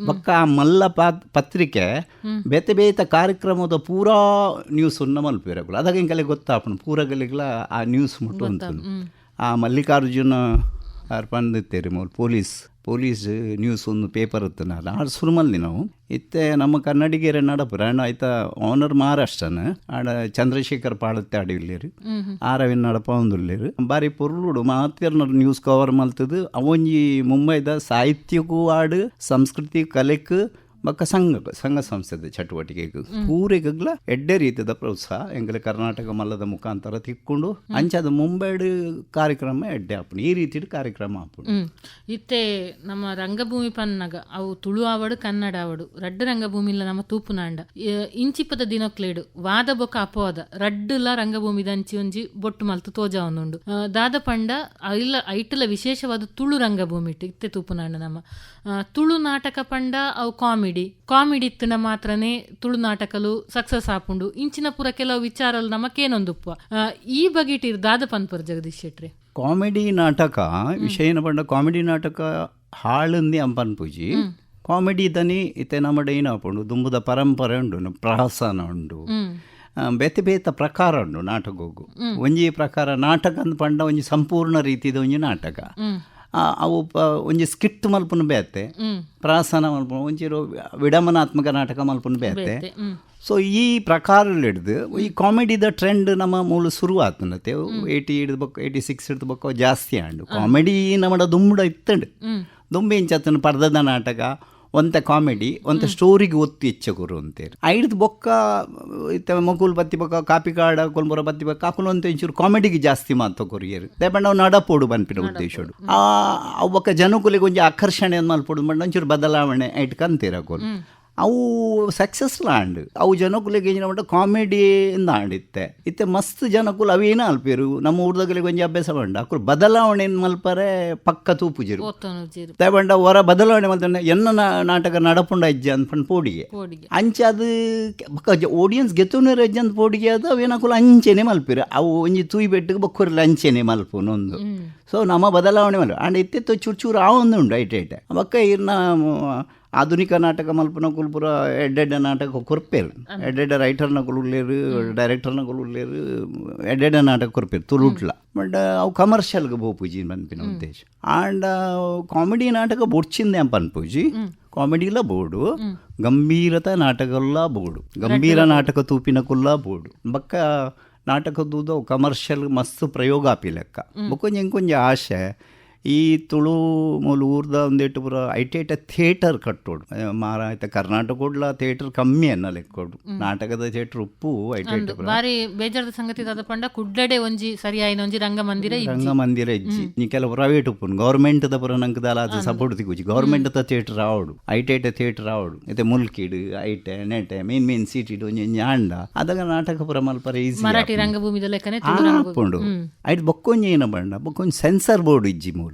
ಬೊಕ್ಕ ಆ ಮಲ್ಲ ಪಾತ್ ಪತ್ರಿಕೆ ಬೇತೆ ಬೇತ ಕಾರ್ಯಕ್ರಮದ ಪೂರಾ ನ್ಯೂಸ್ ಉನ್ನ ಮಲ್ಪಿರಗಳು ಅದಾಗ ಎಂಕಲೆ ಗೊತ್ತಾಪನು ಪೂರಗಳಿಗ್ಲ ಆ ನ್ಯೂಸ್ ಮುಟ್ಟು ಅಂತ ಆ ಮಲ್ಲಿಕಾರ್ಜುನ ಆರ್ ಪಂದಿತ್ತೇರಿ ಮೂಲು ಪೊಲೀಸ್. ಪೊಲೀಸ್ ನ್ಯೂಸ್ ಒಂದು ಪೇಪರ್ ಇತ್ತು ನಾನು. ಆಡ ಸುರುಮಲ್ಲಿ ನಾವು. ಇತ್ತೆ ನಮ್ಮ ಕನ್ನಡಿಗರ ನಡಪುರ ಅಣ್ಣ ಆಯ್ತ ಓನರ್ ಮಹಾರಾಷ್ಟ್ರನ. ಆಡ ಚಂದ್ರಶೇಖರ್ ಪಾಳತ್ತೆ ಆಡಿಲ್ಲೇರು ಆರವಿನ ನಡಪ ಒಂದುಲ್ಲೇರು ಬಾರಿ ಪೊರ್ಲುಡು ಮಾತಿರ್ನ ನ್ಯೂಸ್ ಕವರ್ ಮಲ್ತದು ಅವೊಂಜಿ ಮುಂಬೈದ ಸಾಹಿತ್ಯಕ್ಕೂ ಆಡು ಸಂಸ್ಕೃತಿ ಕಲೆಕ್ ಬೊಕ್ಕ ಸಂಘ ಸಂಘ ಸಂಸ್ಥೆದ ಚಟುವಟಿಕೆಗ್. ಪೂರೆಗಲ ಎಡ್ಡೆ ರೀತಿಯ ಪ್ರೋತ್ಸಾಹ ಎಂಗಲ ಕರ್ನಾಟಕ ಮಲ್ಲದ ಮುಖಾಂತರ ತಿಕ್ಕೊಂಡು ಅಂಚದ ಮುಂಬೈಡ್ ಕಾರ್ಯಕ್ರಮ ಎಡ್ಡೆ ಆಪುಂಡು ಈ ರೀತಿ ಕಾರ್ಯಕ್ರಮ ಆಪುಂಡು ಇತ್ತೆ ನಮ್ಮ ರಂಗಭೂಮಿ ಪನ್ನಗ ಅವು ತುಳು ಆವಡು ಕನ್ನಡ ಆವಡು. ರಡ್ಡ್ ರಂಗಭೂಮಿಲ ನಮ್ಮ ತೂಪುನಾಂಡ ನಾಂಡ. ಇಂಚಿಪದ ದಿನಕ್ಲೇಡು ವಾದ ಬೊಕ ಅಪವಾದ. ರಡ್ಡುಲ ರಂಗಭೂಮಿ ದಂಚಿ ಒಂಜಿ ಬೊಟ್ಟು ಮಲ್ತು ತೋಜಾವೊಂದುಂಡು ದಾದ ಪಂಡ ಇಲ್ಲ ಐಟಲ ವಿಶೇಷವಾದ ತುಳು ರಂಗಭೂಮಿ ಇಟ್ಟು ಇತ್ತೆ ತೂಪುನಾಂಡ ನಮ್ಮ. ತುಳು ನಾಟಕ ಪಂಡ ಅವು ಕಾಮಿಡಿ. ಕಾಮಿಡಿ. ಇತ್ತಿನ ಮಾತ್ರನೇ ತುಳು ನಾಟಕಲು ಸಕ್ಸಸ್ ಆಪುಂಡು ಇಂಚಿನ ಪುರ ಕೆಲವು ವಿಚಾರಲು ನಮಕೇನೊಂದುಪ್ಪ ಈ ಬಗೆಟಿರ್ ದಾದ ಪನ್ಪರ್ ಜಗದೀಶ್ ಶೆಟ್ರಿ. ಕಾಮಿಡಿ ನಾಟಕ ವಿಷಯನ ಪಂಡ ಕಾಮಿಡಿ ನಾಟಕ ಹಾಳಂದಿ ಅಂಪನ್ ಪೂಜಿ. ಕಾಮಿಡಿ ದನಿ ಇತ್ತೆ ನಮ್ಮಡೆ ಏನಾಪುಂಡು ದುಂಬುದ ಪರಂಪರೆ ಉಂಡು ಪ್ರಹಸನ ಉಂಡು. ಬೇತೆ ಬೇತ ಪ್ರಕಾರ ಉಂಡು ನಾಟಕಗೂ. ಒಂಜಿ ಪ್ರಕಾರ ನಾಟಕ ಅಂದ್ ಪಂಡ ಒಂಜಿ ಸಂಪೂರ್ಣ ರೀತಿದ ಒಂಜಿ ನಾಟಕ. ಅವು ಒಂಜಿ ಸ್ಕಿಟ್ ಮಲ್ಪುನ ಬೇತೆ. ಪ್ರಾಸನ ಮಲ್ಪುನ ಒಂಜಿ ವಿಡಮನಾತ್ಮಕ ವಿಡಂಬನಾತ್ಮಕ ನಾಟಕ ಮಲ್ಪುನ ಬೇತೆ. ಸೊ ಈ ಪ್ರಕಾರ ಹಿಡ್ದು ಈ ಕಾಮಿಡಿದ ಟ್ರೆಂಡ್ ನಮ್ಮ ಮೂಲ ಶುರು ಆತನತೆ ಏಯ್ಟಿ ಹಿಡ್ದು ಬಕ್ಕ ಏಯ್ಟಿ ಸಿಕ್ಸ್ ಹಿಡ್ದು ಬಕ್ಕ ಜಾಸ್ತಿ ಆಂಡು. ಕಾಮಿಡಿ ನಮ್ಮಡ ದುಂಬುಡ ಇತ್ತಂಡು. ದುಂಬೆ ಇಂಚತ್ತನ ಪರ್ದದ ನಾಟಕ ಒಂತ ಕಾಮಿಡಿ ಒಂತ ಸ್ಟೋರಿಗೆ ಒತ್ತು ಹೆಚ್ಚಗುರು ಅಂತೇಳಿ ಐಡ್ದು ಬೊಕ್ಕ ಇತ್ತ ಮಗುಲ್ ಬತ್ತಿ ಬೊಕ್ಕ ಕಾಪಿ ಕಾಡ ಕೊಲ್ಬುರ ಬತ್ತಿ ಬೊಕ್ಕ ಕಾಕುಲು ಅಂತ ಒಂಚೂರು ಕಾಮಿಡಿಗೆ ಜಾಸ್ತಿ ಮಾತು ಕೊರಿಯರು ದೇಪಂಡ ಅವು ನಡಪೋಡು ಬನ್ಪಿನ ಉದ್ದೇಶೋಡು. ಆ ಅವು ಬೊಕ್ಕ ಜನಕುಲಿಗೆ ಒಂಜಿ ಆಕರ್ಷಣೆ ಮಲ್ಪೊಡು ಬಂಡ ಒಂಚೂರು ಬದಲಾವಣೆ ಐಟ್ಕಂತೀರ ಕೋಲ್ ಅವು ಸಕ್ಸಸ್ ಆಂಡ್ ಅವು ಜನಕುಲಿಗೆ ಮಟ್ಟ ಕಾಮಿಡಿ ಇಂದ ಆಂಡಿತ್ತೆ. ಇತ್ತೆ ಮಸ್ತ್ ಜನಕುಲು ಅವೇನ ಅಲ್ಪೇರು ನಮ್ಮ ಊರ್ದಾಗಲಿಗೆ ಒಂಜಿ ಅಭ್ಯಾಸ ಬಂಡ. ಅಕ್ಕ ಬದಲಾವಣೆ ಮಲ್ಪರೆ ಪಕ್ಕ ತೂಪುಜಿರು ತಗೊಂಡ ಹೊರ ಬದಲಾವಣೆ ಮಾಡ್ತಾನೆ ಎನ್ನ ನಾಟಕ ನಡಪುಂಡ ಅಂದ ಅಂದ್ಪಂಡು ಪೋಡಿಗೆ. ಅಂಚೆ ಅದು ಓಡಿಯನ್ಸ್ ಗೆತ್ತುನರ ಅಜ್ಜ ಅಂತ ಪೋಡಿಗೆ ಅದು ಅವೇನಕುಲು ಅಂಚೆನೆ ಮಲ್ಪಿರು. ಅವು ಒಂಜಿ ತೂಯಿ ಬೆಟ್ಟಿಗೆ ಬಕ್ಕೂರಲ್ಲಿ ಅಂಚೆನೆ ಮಲ್ಪುನೊಂದು ಸೊ ನಮ್ಮ ಬದಲಾವಣೆ ಮಲ್ಪು. ಅಂಡ್ ಇತ್ತೆ ಚೂರು ಚೂರು ಆ ಒಂದು ಉಂಡು ಐಟೆ ಐಟೆ ಇರ್ನ ಆಧುನಿಕ ನಾಟಕ ಮಲ್ಪನ ಕುಲ್ಪುರ ಎಡ್ಡೆಡ್ಡೆ ನಾಟಕ ಕೊರ್ಪೇರು. ಎಡ್ಡೆಡ್ಡೆ ರೈಟರ್ನ ಕುಲುಲ್ಲೇರು ಡೈರೆಕ್ಟರ್ನ ಕುಲುಲ್ಲೇರು ಎಡ್ಡೆಡ್ಡೆ ನಾಟಕ ಕೊರ್ಪೇರು ತುಳುಟ್ಲ ಬಟ್ ಅವು ಕಮರ್ಷಿಯಲ್ಗೆ ಬೋಪುಜಿ ಮನ್ಪಿನ ಉದ್ದೇಶ. ಆ್ಯಂಡ್ ಕಾಮಿಡಿ ನಾಟಕ ಬೊಡ್ಚಿಂದೆ ಪನ್ಪೂಜಿ ಕಾಮಿಡಿಲ ಬೋಡು ಗಂಭೀರತ ನಾಟಕಲ್ಲ ಬೋಡು ಗಂಭೀರ ನಾಟಕ ತೂಪಿನ ಕುಲ್ಲ ಬೋಡು ಬಕ್ಕ ನಾಟಕದ್ದು ಕಮರ್ಷಿಯಲ್ ಮಸ್ತ್ ಪ್ರಯೋಗ ಆಪಿ ಲೆಕ್ಕ. ಬೊಕೊಂಜ ಎಂಕೊಂಜ ಆಶೆ. ಈ ತುಳು ಮೂಲೂರ್ದ ಒಂದೇಟು ಪುರ ಐಟೇಟ ಥಿಯೇಟರ್ ಕಟ್ಟೋಡು. ಮಾರ ಆಯ್ತ ಕರ್ನಾಟಕ ಕೊಡ್ಲ ಥಿಯೇಟರ್ ಕಮ್ಮಿ ಅನ್ನ ಲೆಕ್ಕೋಡು ನಾಟಕದ ಥಿಯೇಟರ್ ಉಪ್ಪು ಐಟೇಟ ಬಾರಿ ಬೇಜಾರದ ಸಂಗತಿ ದಾದ ಪಂಡ ಕುಡ್ಡಡೆ ಒಂಜಿ ಸರಿಯಾಯಿನ ಒಂಜಿ ರಂಗಮಂದಿರ. ರಂಗಮಂದಿರ ಇಜ್ಜಿ. ನೀ ಕೆಲವು ಪ್ರೈವೇಟ್ ಉಪ್ಪುನು ಗೌರ್ಮೆಂಟ್ ದ ಪುರ ನಂಗೆ ದಾಲ ಅದು ಸಪೋರ್ಟ್ ತಿಗುಜಿ ಗೌರ್ಮೆಂಟ್ ದ ಥಿಯೇಟರ್ ಆವಡು. ಐಟೇಟ ಥಿಯೇಟರ್ ಆವಡು. ಮತ್ತೆ ಮುಲ್ಕಿಡು ಐಟೆ ನೆಟೆ ಮೇನ್ ಮೇನ್ ಸೀಟಿಡು ಒಂಜಿ ಆಂಡ ಅದಾಗ ನಾಟಕ ಪುರ ಮಲ್ಪರ ಈಸಿ ಮರಾಠಿ ರಂಗಭೂಮಿದ ಲೆಕ್ಕನೆ ಆಪುಂಡು ಐಟ್ ಬೊಕ್ಕೊಂಜಿ ಏನ ಬಂಡ ಬೊಕ್ಕೊಂಜಿ ಸೆನ್ಸರ್ ಬೋರ್ಡ್ ಇಜ್ಜಿ ಮೂಲು.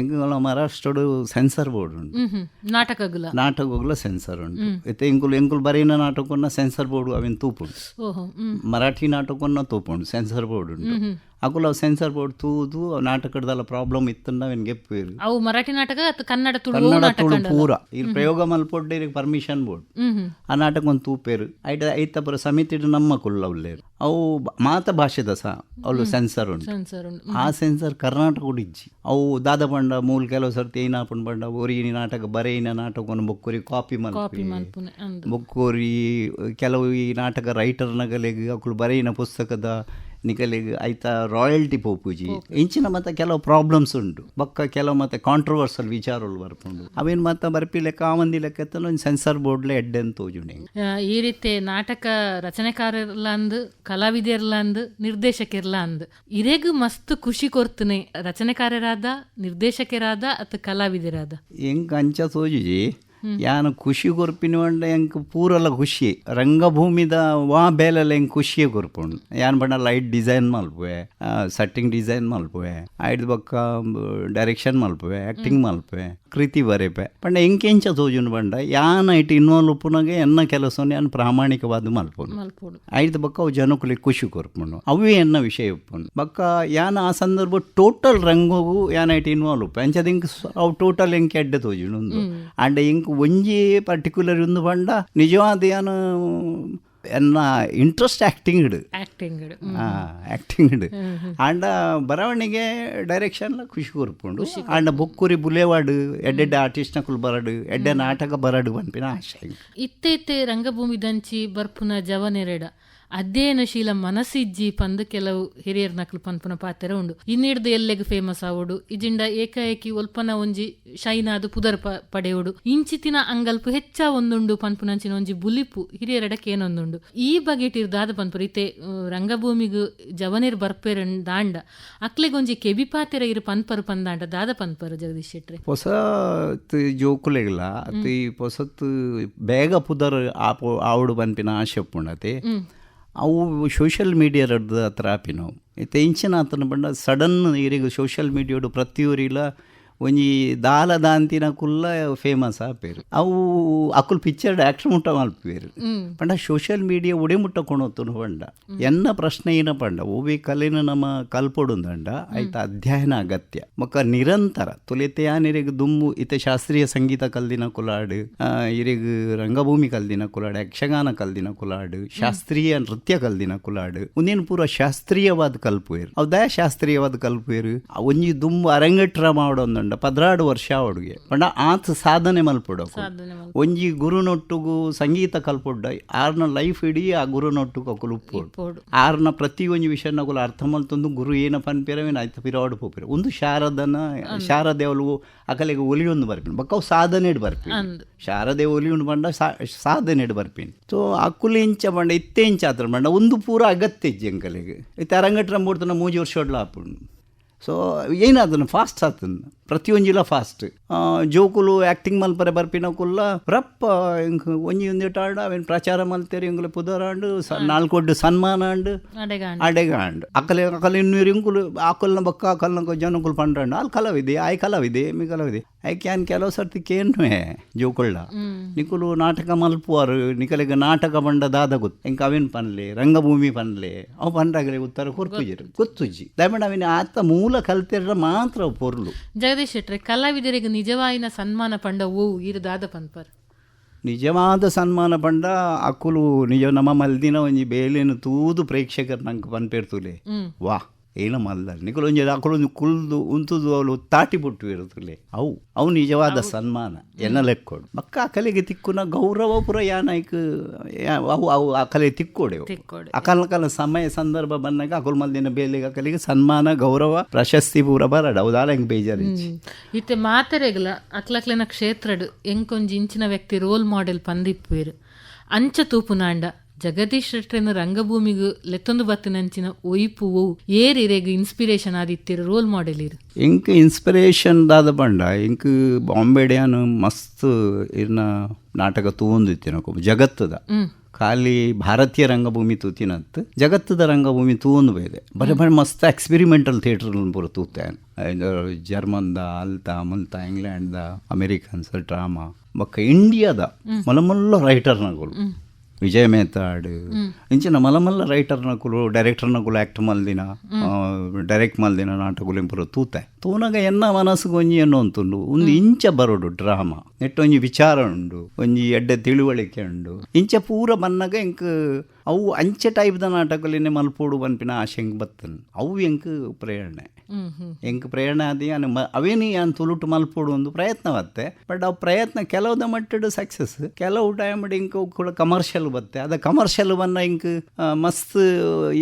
ಎಂಗಳ ಮಹಾರಾಷ್ಟ್ರಡು ಸೆನ್ಸರ್ ಬೋರ್ಡ್ ಉಂಟು. ನಾಟಕಗುಲ. ನಾಟಕಗಳ ಸೆನ್ಸರ್ ಉಂಟು. ಇತ್ತೆ ಎಂಕುಲು ಎಂಕುಲು ಬರೀನ ನಾಟಕನ್ನ ಸೆನ್ಸರ್ ಬೋರ್ಡ್ ಅವೆನ್ ತೂಪುಂಡು ಮರಾಠಿ ನಾಟಕನ್ನ ತೂಪುಂಡು ಸೆನ್ಸರ್ ಬೋರ್ಡ್ ಉಂಟು. ಅಕುಲು ಅವು ಸೆನ್ಸರ್ ಬೋರ್ಡ್ ತೂದು ನಾಟಕದಲ್ಲ ಪ್ರಾಬ್ಲಮ್ ಇತ್ತಂದ ಅವನ್ ಗೆಪ್ಪೇರು. ಅವು ಮರಾಠಿ ನಾಟಕ ಕನ್ನಡ ಕನ್ನಡ ತುಳು ಪೂರ. ಇಲ್ಲಿ ಪ್ರಯೋಗ ಮಲ್ಪೊಡ್ಡೆ ಪರ್ಮಿಷನ್ ಬೋರ್ಡ್. ಆ ನಾಟಕ ಒಂದು ತೂಪೇರು ಐಟ ಪುರ ಸಮಿತಿಡು ನಮ್ಮ ಕುಲ್ಲ ಉಲ್ಲೇರು ಅವು ಮಾತ ಭಾಷೆದ ಸಹ ಅವಳು ಸೆನ್ಸರ್ ಉಂಟು. ಆ ಸೆನ್ಸರ್ ಕರ್ನಾಟಕ ಇಜ್ಜಿ. ಅವು ದಾದ ಪಂಡ ಮೂಲ ಕೆಲವು ಸರ್ತಿ ಏನಾಪನ್ ಪಂಡ ಒರಿಗಿನ ನಾಟಕ ಬರೆಯಿನ ನಾಟಕವನ್ನು ಬೊಕ್ಕುರಿ ಕಾಪಿ ಮಲ್ಪಿ. ಕಾಪಿ ಅಂದ್. ಬೊಕ್ಕೂರಿ ಕೆಲವು ಈ ನಾಟಕ ರೈಟರ್ನಗಲೆಗೆ ಅಕ್ಕಳು ಬರೆಯಿನ ಪುಸ್ತಕದ ನಿಕಲಿಗೆ ಐತ ರಾಯಲ್ಟಿ ಪೋಪುಜಿ. ಇಂಚಿನ ಮತ್ತೆ ಕೆಲವು ಪ್ರಾಬ್ಲಮ್ಸ್ ಉಂಟು. ಬೊಕ್ಕ ಕೆಲವು ಮತ್ತೆ ಕಾಂಟ್ರವರ್ಸಲ್ ವಿಚಾರಗಳು ಬರ್ಕೊಂಡು ಅವೇನು ಮತ್ತೆ ಬರ್ಪಿ ಲೆಕ್ಕ ಆ ಮಂದಿ ಲೆಕ್ಕ ಸೆನ್ಸರ್ ಬೋರ್ಡ್ ಸೆನ್ಸರ್ ಬೋರ್ಡ್ಲೆ ಎಡ್ಡೆ ಅಂತ ತೋಜುಂಡೆ. ಆ, ಈ ರೀತಿ ನಾಟಕ ರಚನೆಕಾರರ್ಲ ಅಂದ್ ಕಲಾವಿದರ್ಲ ಅಂದ್ ನಿರ್ದೇಶಕರ್ಲ ಅಂದ್ ಇರೆಗ್ ಮಸ್ತ್ ಖುಷಿ ಕೊರ್ತನೆ ರಚನೆಕಾರರಾದ ನಿರ್ದೇಶಕರಾದ ಅಥವಾ ಕಲಾವಿದರಾದ. ಹೆಂಗ್ ಅಂಚ ತೋಜುಜಿ? ಯಾನು ಖುಷಿ ಕೊರ್ಪಿನ ಬಂಡ ಎಂಕ್ ಪೂರಲ ಖುಷಿ. ರಂಗಭೂಮಿದ ವಾ ಬೇಲಲ್ಲ ಎಂಕ್ ಖುಷಿಯೇ ಕೊರ್ಪುಂಡು ಯಾನ್ ಬಣ್ಣ ಲೈಟ್ ಡಿಸೈನ್ ಮಲ್ಪುವೆ ಸೆಟ್ಟಿಂಗ್ ಡಿಸೈನ್ ಮಲ್ಪುವೆ ಐಡ್ ಬಕ್ಕ ಡೈರೆಕ್ಷನ್ ಮಲ್ಪುವೆ ಆಕ್ಟಿಂಗ್ ಮಲ್ಪುವೆ ಕೃತಿ ಬರೆಪೆ. ಪಂಡ ಎಂಕೆಂಚ ತೋಜುನ್ ಬಂಡ ಯಾನ್ ಐಟ್ ಇನ್ವಾಲ್ವ್ ಉಪ್ಪುನಾಗೆ ಎನ್ನ ಕೆಲಸವನ್ನು ಯಾನ್ ಪ್ರಾಮಾಣಿಕವಾದ ಮಲ್ಪುಂಡು. ಐದು ಬಕ್ಕ ಅವು ಜನಕ್ಕುಲಿ ಖುಷಿ ಕೊರ್ಪುಂಡು ಅವು ಎನ್ನ ವಿಷಯ ಉಪ್ಪುಂಡು. ಬಕ್ಕ ಯಾನ ಆ ಸಂದರ್ಭ ಟೋಟಲ್ ರಂಗವು ಯಾನ ಐಟ್ ಇನ್ವಾಲ್ವ್ ಉಪ್ಪು ಅಂಚದ ಇಂಕ್ ಅವು ಟೋಟಲ್ ಎಂಕೆ ಎಡ್ಡೆ ತೋಜುಂಡು ಅಂಡ್ ಅಂಡ ಇಂಕ್ ಒಂಜಿ ಪರ್ಟಿಕ್ಯುಲರ್ ಒಂದು ಬಂಡ ನಿಜವಾದ ಏನು ಎನ್ನ ಇಂಟ್ರೆಸ್ಟ್ ಆ್ಯಕ್ಟಿಂಗ್ ಆಕ್ಟಿಂಗ್ ಆ್ಯಕ್ಟಿಂಗ್ ಇಡು ಆಂಡ ಬರವಣಿಗೆ ಡೈರೆಕ್ಷನ್ ಖುಷಿ ಕೊರ್ಪುಂಡು. ಆಂಡ ಬೊಕ್ಕುರಿ ಬುಲೆವಾಡು ಎಡ್ಡೆಡ್ಡೆ ಆರ್ಟಿಸ್ಟ್ ನಕುಲು ಬರಡು ಎಡ್ಡೆ ನಾಟಕ ಬರಡು ಅನ್ಪಿನ ಆಶೆ ಇತ್ತೆ ಇತ್ತೆ ರಂಗಭೂಮಿ ದಂಚಿ ಬರ್ಪುನ ಜವನೆರೆಡ. ಅಧ್ಯಯನಶೀಲ ಮನಸ್ಸಿಜ್ಜಿ ಪಂದ್ ಕೆಲವು ಹಿರಿಯರ್ ನಕಲು ಪನ್ಪುನ ಪಾತ್ರ ಉಂಡು. ಇನ್ನಿಡ್ದು ಎಲ್ಲೆಗ್ ಫೇಮಸ್ ಆವಡು. ಇಜಿಂಡ ಏಕಾಏಕಿ ಒಲ್ಪನ ಒಂಜಿ ಶೈನಾದು ಪುದರ್ ಪಡೆಯುಡು. ಇಂಚಿತಿನ ಅಂಗಲ್ಪು ಹೆಚ್ಚ ಒಂದುಂಡು ಪನ್ಪುನಂಚಿನ ಒಂಜಿ ಬುಲಿಪು ಹಿರಿಯರಡ ಕೇನೊಂದುಂಡು ಈ ಬಗೆಟಿರ್ ದಾದ ಪನ್ಪುರ ಇತ್ತೆ ಆ, ರಂಗಭೂಮಿಗು ಜವನಿರ್ ಬರ್ಪೆರ್ ದಾಂಡ. ಅಕ್ಲೆಗೊಂಜಿ ಕೆಬಿ ಪಾತ್ರ ಇರು ಪನ್ಪರು ಪಂದಾಂಡ ದಾದ ಪನ್ಪರು ಜಗದೀಶ್ ಶೆಟ್ರೆ. ಹೊಸ ಜೋಕುಲೆಗ್ಲ ಹೊಸತ್ ಬೇಗ ಪುದರ್ ಆಪು ಆವಡು ಪನ್ಪಿನ ಆಶೆ ಉಪ್ಪುಂಡತೆ. ಅವು ಮೀಡಿಯಾದ ಹತ್ರ ಆಪಿನವು ಇತ್ತ ಇಂಚಿನ ಆತನ ಬಂಡ ಸಡನ್ ಇರಿಗೆ ಸೋಷಿಯಲ್ ಮೀಡಿಯೋಡು ಪ್ರತಿಯೊರಿಲ ಒಂಜಿ ದಾಲ ದಾಂತಿನ ಕುಲ್ಲ ಫೇಮಸ್ ಆಪೇರು ಅವು ಅಕುಲ್ ಪಿಕ್ಚರ್ ಆಕ್ಷನ್ ಮುಟ್ಟ ಮಲ್ಪೇರು ಪಂಡ ಸೋಷಿಯಲ್ ಮೀಡಿಯಾ ಉಡೆ ಮುಟ್ಟ ಕೊಣೊತ್ತುನು ಪಂಡ. ಎನ್ನ ಪ್ರಶ್ನೆ ಏನ ಪಂಡ? ಓವಿ ಕಲೆನ ನಮ್ಮ ಕಲ್ಪೊಡುಂದಂಡ ಆಯ್ತ ಅಧ್ಯಯನ ಅಗತ್ಯ. ಮೊಕ್ಕ ನಿರಂತರ ತುಲಿತೆ ಯಾನಿರಿಗೆ ದುಮ್ಮು ಇತ ಶಾಸ್ತ್ರೀಯ ಸಂಗೀತ ಕಲ್ದಿನ ಕುಲಾಡು ಆ, ಇರಿಗ್ ರಂಗಭೂಮಿ ಕಲ್ದಿನ ಕುಲಾಡು ಯಕ್ಷಗಾನ ಕಲ್ದಿನ ಕುಲಾಡು ಶಾಸ್ತ್ರೀಯ ನೃತ್ಯ ಕಲ್ದಿನ ಕುಲಾಡು. ಒಂದೇನು ಪೂರ ಶಾಸ್ತ್ರೀಯವಾದ ಕಲ್ಪುವೇರು. ದಯ ಶಾಸ್ತ್ರೀಯವಾದ ಕಲ್ಪುವೇರು? ಒಂಜಿ ದುಮ್ಮು ಅರಂಗಟ್ರ ಮಾಡೋಂದಂಡ. ಪದ್ರಾಡು ವರ್ಷ ಅವಡುಗೆ ಪಂಡ ಆತ್ ಸಾಧನೆ ಮಲ್ಪೊಡಕು ಸಾಧನೆ ಮಲ್ಪು. ಒಂಜಿ ಗುರುನೊಟ್ಟುಗು ಸಂಗೀತ ಕಲ್ಪೊಡ್ಡ ಆರ್ನ ಲೈಫ್ ಇಡೀ ಆ ಗುರುನೊಟ್ಟುಗು ಅಕುಲು ಉಪ್ಪೋಡು. ಆರ್ನ ಪ್ರತಿ ಒಂಜಿ ವಿಷಯ ನಕುಲು ಅರ್ಥ ಮಲ್ತೊಂದು ಗುರು ಏನ ಪನ್ಪಿರವೇನ ಆಯ್ತು ಪಿರಾಡು ಪೋಪಿರ. ಒಂದು ಶಾರದನ ಶಾರದೇವಲು ಅಕಲೆಗೆ ಒಲಿಯೊಂದು ಬರ್ಪಿನ. ಬಕ್ಕ ಸಾಧನೆ ಸಾಧನೆ ಬರ್ಪಿನ ಶಾರದೆ ಒಲಿಯುಂಡು ಬಂಡ ಸಾ- ಸಾಧನೆ ಬರ್ಪಿನ. ಸೊ ಅಕುಲು ಇಂಚ ಪಂಡ ಇತ್ತೆ ಇಂಚ ಆತರ ಬಂಡ ಒಂದು ಪೂರ ಅಗತ್ಯ ಇಜ್ಜಿ ಅಂಕಲೆಗೆ. ಇತ್ತೆ ಅರಂಗಟ್ರ ಮೂಡ್ತನ ಮೂಜಿ ವರ್ಷ ಒಡ್ಲ ಆಪುಂಡು. ಸೊ ಏನಾದನು ಫಾಸ್ಟ್ ಆತನ ಪ್ರತಿಯೊಂಜಿಲ ಫಾಸ್ಟ್ ಜೋಕುಲು ಆ್ಯಕ್ಟಿಂಗ್ ಮಲ್ಪರೆ ಬರ್ಪಿನಕುಲ್ಲ ರಪ್ಪ ಇಂಕ್ ಒಂಜಿ ಒಂದೇಟ ಆಂಡ ಅವೇನು ಪ್ರಚಾರ ಮಲ್ತೇರಿ ಇಂಗುಲು ಪುದರಾಂಡು ನಾಲ್ಕೊಡ್ಡು ಸನ್ಮಾನ ಆಂಡು ಅಡೆಗಾಂಡು. ಅಕಲೆ ಅಕಲೆ ಇನ್ನೂರು ಇಂಕುಲು ಆಕಲ್ನ ಬಕ್ಕ ಅಕಲ್ನ ಜನಕುಲು ಪಂಡ್ರಂಡು. ಅಲ್ಲಿ ಕಲಾವಿದೆ ಆಯ್ ಕಲಾವಿದೆ ಮಿ ಕಲಾವಿದೆ. ಐ ಕ್ಯಾನ್ ಕೆಲವು ಸರ್ತಿ ಕೇನ್ವೆ ಜೋಕುಳ್ಳ. ನಿಕುಲು ನಾಟಕ ಮಲ್ಪುವಾರು ನಿಕಲೆಗೆ ನಾಟಕ ಬಂಡ ದಾದ ಗೊತ್ತು ಎಂಕ ಅವೇನು ಪನ್ಲೆ ರಂಗಭೂಮಿ ಪನ್ಲೆ ಅವು ಪಂಡ್ರಾಗಲಿ ಉತ್ತರ ಕೊರ್ತುಜಿರು ಗೊತ್ತುಜಿ ದಯಮಾಡಿ ಅವಿನ ಆತ ಮೂಲ ಕಲ್ತಿರ ಮಾತ್ರ ಪೊರ್ಲು. ಜಗದೀಶ್ ಶೆಟ್ರೆ ಕಲಾವಿದರಿಗೆ ನಿಜವಾಯಿನ ಸನ್ಮಾನ ಪಂಡ ಓ ಇರು ದಾದ ಪನ್ಪರ್ ನಿಜವಾದ ಸನ್ಮಾನ ಪಂಡ ಅಕುಲು ನಿಜ ನಮ್ಮ ಮಲ್ದಿನ ಒಂಜಿ ಬೇಲಿನ ತೂದು ಪ್ರೇಕ್ಷಕರು ನಂಗೆ ಪನ್ಪೇರ್ತುಲೆ ವಾ. ಏನ ಮಲ್ಲ ನಿಕಲು ಒಂಜಿ ಅಕುಲು ಒಂಜಿ ಕುಲ್ದು ಉಂತುದು ಅವಳು ತಾಟಿ ಬಿಟ್ಟು ಇರುತ್ತಲೇ ಅವು. ಅವು ನಿಜವಾದ ಸನ್ಮಾನ. ಎನ್ನ ಲೆಕ್ಕೋಡು ಮಕ್ಕ ಕಲೆಗೆ ತಿಕ್ಕುನ ಗೌರವ ಪುರ ಯಾನಾಯ್ಕ ಯಾ- ಅವು ಅವು ಅಕಲೆ ತಿಕ್ಕೋಡೆವು. ತಿಕ್ಕೋಡೆ. ಅಕಲ್ ಕಾಲ ಸಮಯ ಸಂದರ್ಭ ಬಂದಾಗ ಅಕುಲ್ ಮಲ್ಲಿನ ಬೇಲೆಗೆ ಅಕಲಿಗೆ ಸನ್ಮಾನ ಗೌರವ ಪ್ರಶಸ್ತಿ ಪೂರ ಬರಡ. ಹೌದಾಲ ಹೆಂಗೆ ಬೇಜಾರು. ಇತ್ತೆ ಮಾತರೆಗಲ ಅಕ್ಲಕ್ಲೆನ ಕ್ಷೇತ್ರಡ್ ಎಂಕೊಂಜಿ ಇಂಚಿನ ವ್ಯಕ್ತಿ ರೋಲ್ ಮಾಡೆಲ್ ಪಂದಿಪ್ಪುವೆರು. ಅಂಚ ತೂಪುನಾಂಡ ಜಗದೀಶ್ ಶೆಟ್ಟರಿನ ರಂಗಭೂಮಿಗೂ ಲೆತ್ತೊಂದು ಬತ್ತಿನಂಚಿನ ಒಯ್ಪು ಓ ಏರಿರೆಗ್ ಇನ್ಸ್ಪಿರೇಷನ್ ಆದಿತ್ತಿರ ರೋಲ್ ಮಾಡೆಲ್ ಇರು. ಇಂಕ್ ಇನ್ಸ್ಪಿರೇಷನ್ ದಾದ ಬಂಡ ಇಂಕ್ ಬಾಂಬೆಡ್ಯಾನ್ ಮಸ್ತ್ ಇರ್ನ ನಾಟಕ ತೂಂದಿತ್ತಿನ ಜಗತ್ತದ. ಖಾಲಿ ಭಾರತೀಯ ರಂಗಭೂಮಿ ತೂತಿನಂತ ಜಗತ್ತದ ರಂಗಭೂಮಿ ತೂಂದು ಬೇದೆ ಬರೀ ಬರೀ ಮಸ್ತ್ ಎಕ್ಸ್ಪೆರಿಮೆಂಟಲ್ ಥಿಯೇಟರ್ ಪೂರ ತೂತಾನ್ ಜರ್ಮನ್ದ ಅಲ್ತ ಮುಲ್ತ ಇಂಗ್ಲೆಂಡ್ದ ಅಮೇರಿಕನ್ಸ್ ಡ್ರಾಮಾ. ಬೊಕ್ಕ ಇಂಡಿಯಾದ ಮಲಮಲ್ಲ ರೈಟರ್ನಗಳು ವಿಜಯ್ ಮೇತಾಡ್ ಇಂಚಿನ ಮಲ್ಲ ಮಲ್ಲ ರೈಟರ್ನಕುಲು ಡೈರೆಕ್ಟರ್ನಕುಲು ಆ್ಯಕ್ಟ್ ಮಲ್ದಿನ ಡೈರೆಕ್ಟ್ ಮಲ್ದಿನ ನಾಟಕಗಳು ಇಂಪುರ ತೂತೆ. ತೂನಗ ಎನ್ನ ಮನಸ್ಸು ಒಂಜಿ ಎನ್ನೋ ಅಂತುಂಡು ಒಂದು ಇಂಚ ಬರೋಡು ಡ್ರಾಮಾ. ನೆಟ್ಟೊಂಜಿ ವಿಚಾರ ಉಂಡು. ಒಂಜಿ ಎಡ್ಡೆ ತಿಳುವಳಿಕೆ ಉಂಡು. ಇಂಚ ಪೂರ ಬನ್ನಗ ಇಂಕ್ ಅವು ಅಂಚೆ ಟೈಪ್ದ ನಾಟಕಲಿನ ಮಲ್ಪೋಡು ಬನ್ಪಿನ ಆಶೆ ಹೆಂಗೆ ಬತ್ತನ್? ಅವು ಎಂಕ್ ಪ್ರೇರಣೆ? ಎಂಕ್ ಪ್ರೇರಣೆ ಅನ್ ಮ ಅವೇನಿ ಯಾನ್ ತುಲುಟು ಮಲ್ಪೋಡು ಒಂದು ಪ್ರಯತ್ನವತ್ತೆ. ಬಟ್ ಅವು ಪ್ರಯತ್ನ ಕೆಲವುದ ಮಟ್ಟದ ಸಕ್ಸಸ್ ಕೆಲವು ಟೈಮ್ ಇಂಕ್ ಕೂಡ ಕಮರ್ಷಿಯಲ್ ಬತ್ತೆ. ಅದ ಕಮರ್ಷಿಯಲ್ ಬನ್ನ ಇಂಕ್ ಮಸ್ತ್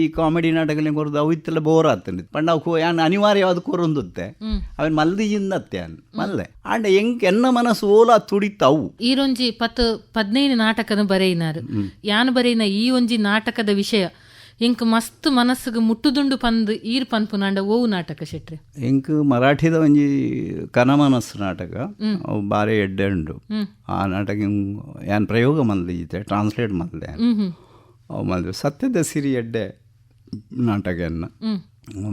ಈ ಕಾಮಿಡಿ ನಾಟಕಲಿ ಕೊರದು ಅವು ಇತ್ತೆಲ್ಲ ಬೋರ್ ಆತನಿ ಪಂಡ ಅವು ಯಾನ್ ಅನಿವಾರ್ಯವಾದ ಕೊರೊಂದುತ್ತೆ. ಅವನ್ ಮಲ್ದಿಜಿಂದತ್ತೆ ಅನ್ ಮಲ್ಲೆ ಆಂಡ ಎಂಕ್ ಎನ್ನ ಮನಸ್ಸು ಓಲಾ ತುಡಿತಾವು. ಈರೊಂಜಿ ಪತ್ತು ಪದ್ನೈದು ನಾಟಕನ ಬರೆಯಿನಾರು. ಯಾನ್ ಬರೆಯಿನ ಈ ಒಂಜಿ ನಾಟಕದ ವಿಷಯ. ಇಂಕ್ ಮಸ್ತ್ ಮನಸ್ಸಿಗೆ ಮುಟ್ಟುದುಂಡು ಪಂದ್ ಈರ್ ಪನ್ಪುನಾಂಡ ಓವು ನಾಟಕ ಶೆಟ್ರೆ. ಎಂಕ್ ಮರಾಠಿದ ಒಂಜಿ ಕನಮನಸ್ಸು ನಾಟಕ. ಅವು ಬಾರಿ ಎಡ್ಡೆ ಉಂಡು ಆ ನಾಟಕ ಯಾನ್ ಪ್ರಯೋಗ ಮಲ್ದಿದ್ದೆ ಟ್ರಾನ್ಸ್ಲೇಟ್ ಮಲ್ದೆ ಅವು ಮಲ್ದೆ ಸತ್ಯದ ಸಿರಿ ಎಡ್ಡೆ ನಾಟಕ ಹ್ಮ್.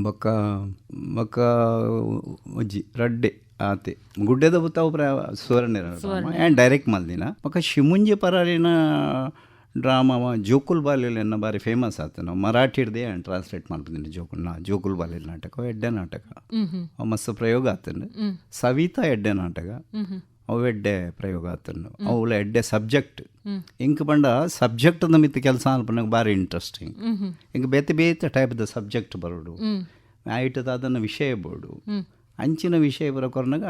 ಬೊಕ್ಕ ಬೊಕ್ಕ ಒಜ್ಜಿ ರಡ್ಡೆ ಆತೆ. ಗುಡ್ಡೆದ ಬುತ್ತಾವು ಪ್ರ ಸುವರ್ಣ ಆ್ಯಂಡ್ ಡೈರೆಕ್ಟ್ ಮಲ್ದಿನ. ಬೊಕ್ಕ ಶಿಮುಂಜಿ ಪರಾರಿನ ಡ್ರಾಮಾ ಜೋಕುಲ್ ಬಾಲಿಲ್ ಎನ್ನ ಬಾರಿ ಫೇಮಸ್ ಆಯ್ತು ನಾವು ಮರಾಠಿಡ್ದೆ ಟ್ರಾನ್ಸ್ಲೇಟ್ ಮಾಡ್ತಿದ್ದೀನಿ ಜೋಕುಲ್ ನಾ ಜೋಕುಲ್ ಬಾಲಿಲ್ ನಾಟಕ ಎಡ್ಡೆ ನಾಟಕ. ಅವು ಮಸ್ತ್ ಪ್ರಯೋಗ ಆತಂಡು ಸವಿತಾ ಎಡ್ಡೆ ನಾಟಕ. ಅವು ಎಡ್ಡೆ ಪ್ರಯೋಗ ಆತಂಡು ಅವುಲ ಎಡ್ಡೆ ಸಬ್ಜೆಕ್ಟ್. ಇಂಕ್ ಬಂಡ ಸಬ್ಜೆಕ್ಟ್ ನಮಿತ್ ಕೆಲಸ ಅನ್ಪನಾಗ ಭಾರಿ ಇಂಟ್ರೆಸ್ಟಿಂಗ್ ಇಂಕ್ ಬೇತೆ ಟೈಪ್ ಟೈಪ್ದ ಸಬ್ಜೆಕ್ಟ್ ಬರೋಡು. ಅದನ್ನ ವಿಷಯ ಬೋಡು. ಅಂಚಿನ ವಿಷಯ ಬರೋಕೊರ್ನಾಗ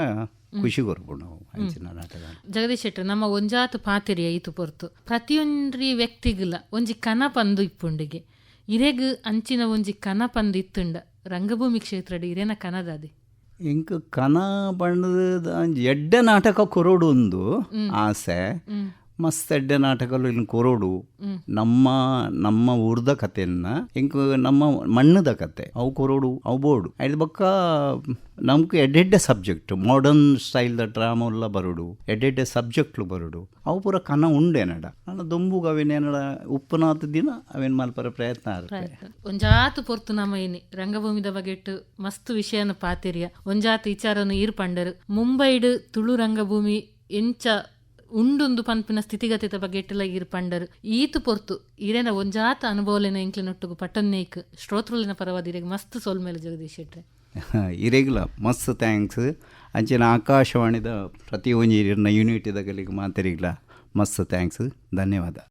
ಖುಷಿ ಕೊರ್ಬೋದು ನಾವು ಅಂಚಿನ ನಾಟಕ. ಜಗದೀಶ್ ಶೆಟ್ಟರ್ ನಮ್ಮ ಒಂಜಾತು ಪಾತಿರಿಯ ಈತು ಪೊರ್ತು. ಪ್ರತಿಯೊಂದ್ರಿ ವ್ಯಕ್ತಿಗಿಲ್ಲ ಒಂಜಿ ಕನ ಪಂದು ಇಪ್ಪುಂಡಿಗೆ. ಇರೆಗ್ ಅಂಚಿನ ಒಂಜಿ ಕನ ಪಂದು ಇತ್ತುಂಡ. ರಂಗಭೂಮಿ ಕ್ಷೇತ್ರಡ್ ಇರೇನ ಕನದಾದಿ. ಇಂಕ ಕನ ಬಣ್ಣದ ಎಡ್ಡೆ ನಾಟಕ ಕೊರೋಡು ಒಂದು ಆಸೆ. ಮಸ್ತ್ ಎಡ್ಡೆ ನಾಟಕಲು ಇನ್ನು ಕೊರೋಡು ನಮ್ಮ ನಮ್ಮ ಊರ್ದ ಕಥೆಯನ್ನ ಇಂಕ ನಮ್ಮ ಮಣ್ಣದ ಕತೆ ಅವು ಕೊರೋಡು ಅವು ಬೋಡು ಐದು ಬೊಕ್ಕ ನಮ್ಗೆ ಎಡ್ಡೆಡ್ಡೆ ಸಬ್ಜೆಕ್ಟ್ ಮಾಡರ್ನ್ ದ ಡ್ರಾಮಾ ಎಲ್ಲ ಬರೋಡು ಎಡ್ಡೆಡ್ಡೆ ಸಬ್ಜೆಕ್ಟ್ಲು ಬರುಡು. ಅವು ಪೂರ ಕನ ಉಂಡೆ ನಡ. ನನ್ನ ದೊಂಬುಗ ಅವೇನೇನಡ ಉಪ್ಪುನಾತ ದಿನ ಅವೇನ್ ಮಲ್ಪರ ಪ್ರಯತ್ನ ಒಂಜಾತು ಪೊರ್ತು ನಮ್ಮ ಏನಿ ರಂಗಭೂಮಿದ ಬಗೆಟ್ ಮಸ್ತ್ ವಿಷಯನ ಪಾತಿರಿಯ. ಒಂಜಾತು ವಿಚಾರನು ಈರ್ ಪಂಡರು ಮುಂಬೈಡ್ ತುಳು ರಂಗಭೂಮಿ ಎಂಚ ಉಂಡೊಂದು ಪನ್ಪಿನ ಸ್ಥಿತಿಗತಿತ ಬಗ್ಗೆ ಈರ್ ಪಂಡರು. ಈತು ಪೊರ್ತು ಇರೇನ ಒಂಜಾತ ಅನುಭವಲಿನ ಎಂಕ್ಲಿನೊಟ್ಟುಗು ಪಟ್ಟನ್ನೇಕ್ ಶ್ರೋತೃಲಿನ ಪರವಾದಿರಿಗೆ ಮಸ್ತ್ ಸೋಲ್ಮೇಲೆ ಜಗದೀಶ್ ಶೆಟ್ರೆ. ಇರೆಗ್ಲ ಮಸ್ತ್ ಥ್ಯಾಂಕ್ಸ್. ಅಂಚಿನ ಆಕಾಶವಾಣಿದ ಪ್ರತಿ ಒಂಜಿ ಯೂನಿಟ್ ಇದಾಗಲಿಗೆ ಮಾತಾಡಿಗ್ಲ ಮಸ್ತ್ ಥ್ಯಾಂಕ್ಸ್. ಧನ್ಯವಾದ.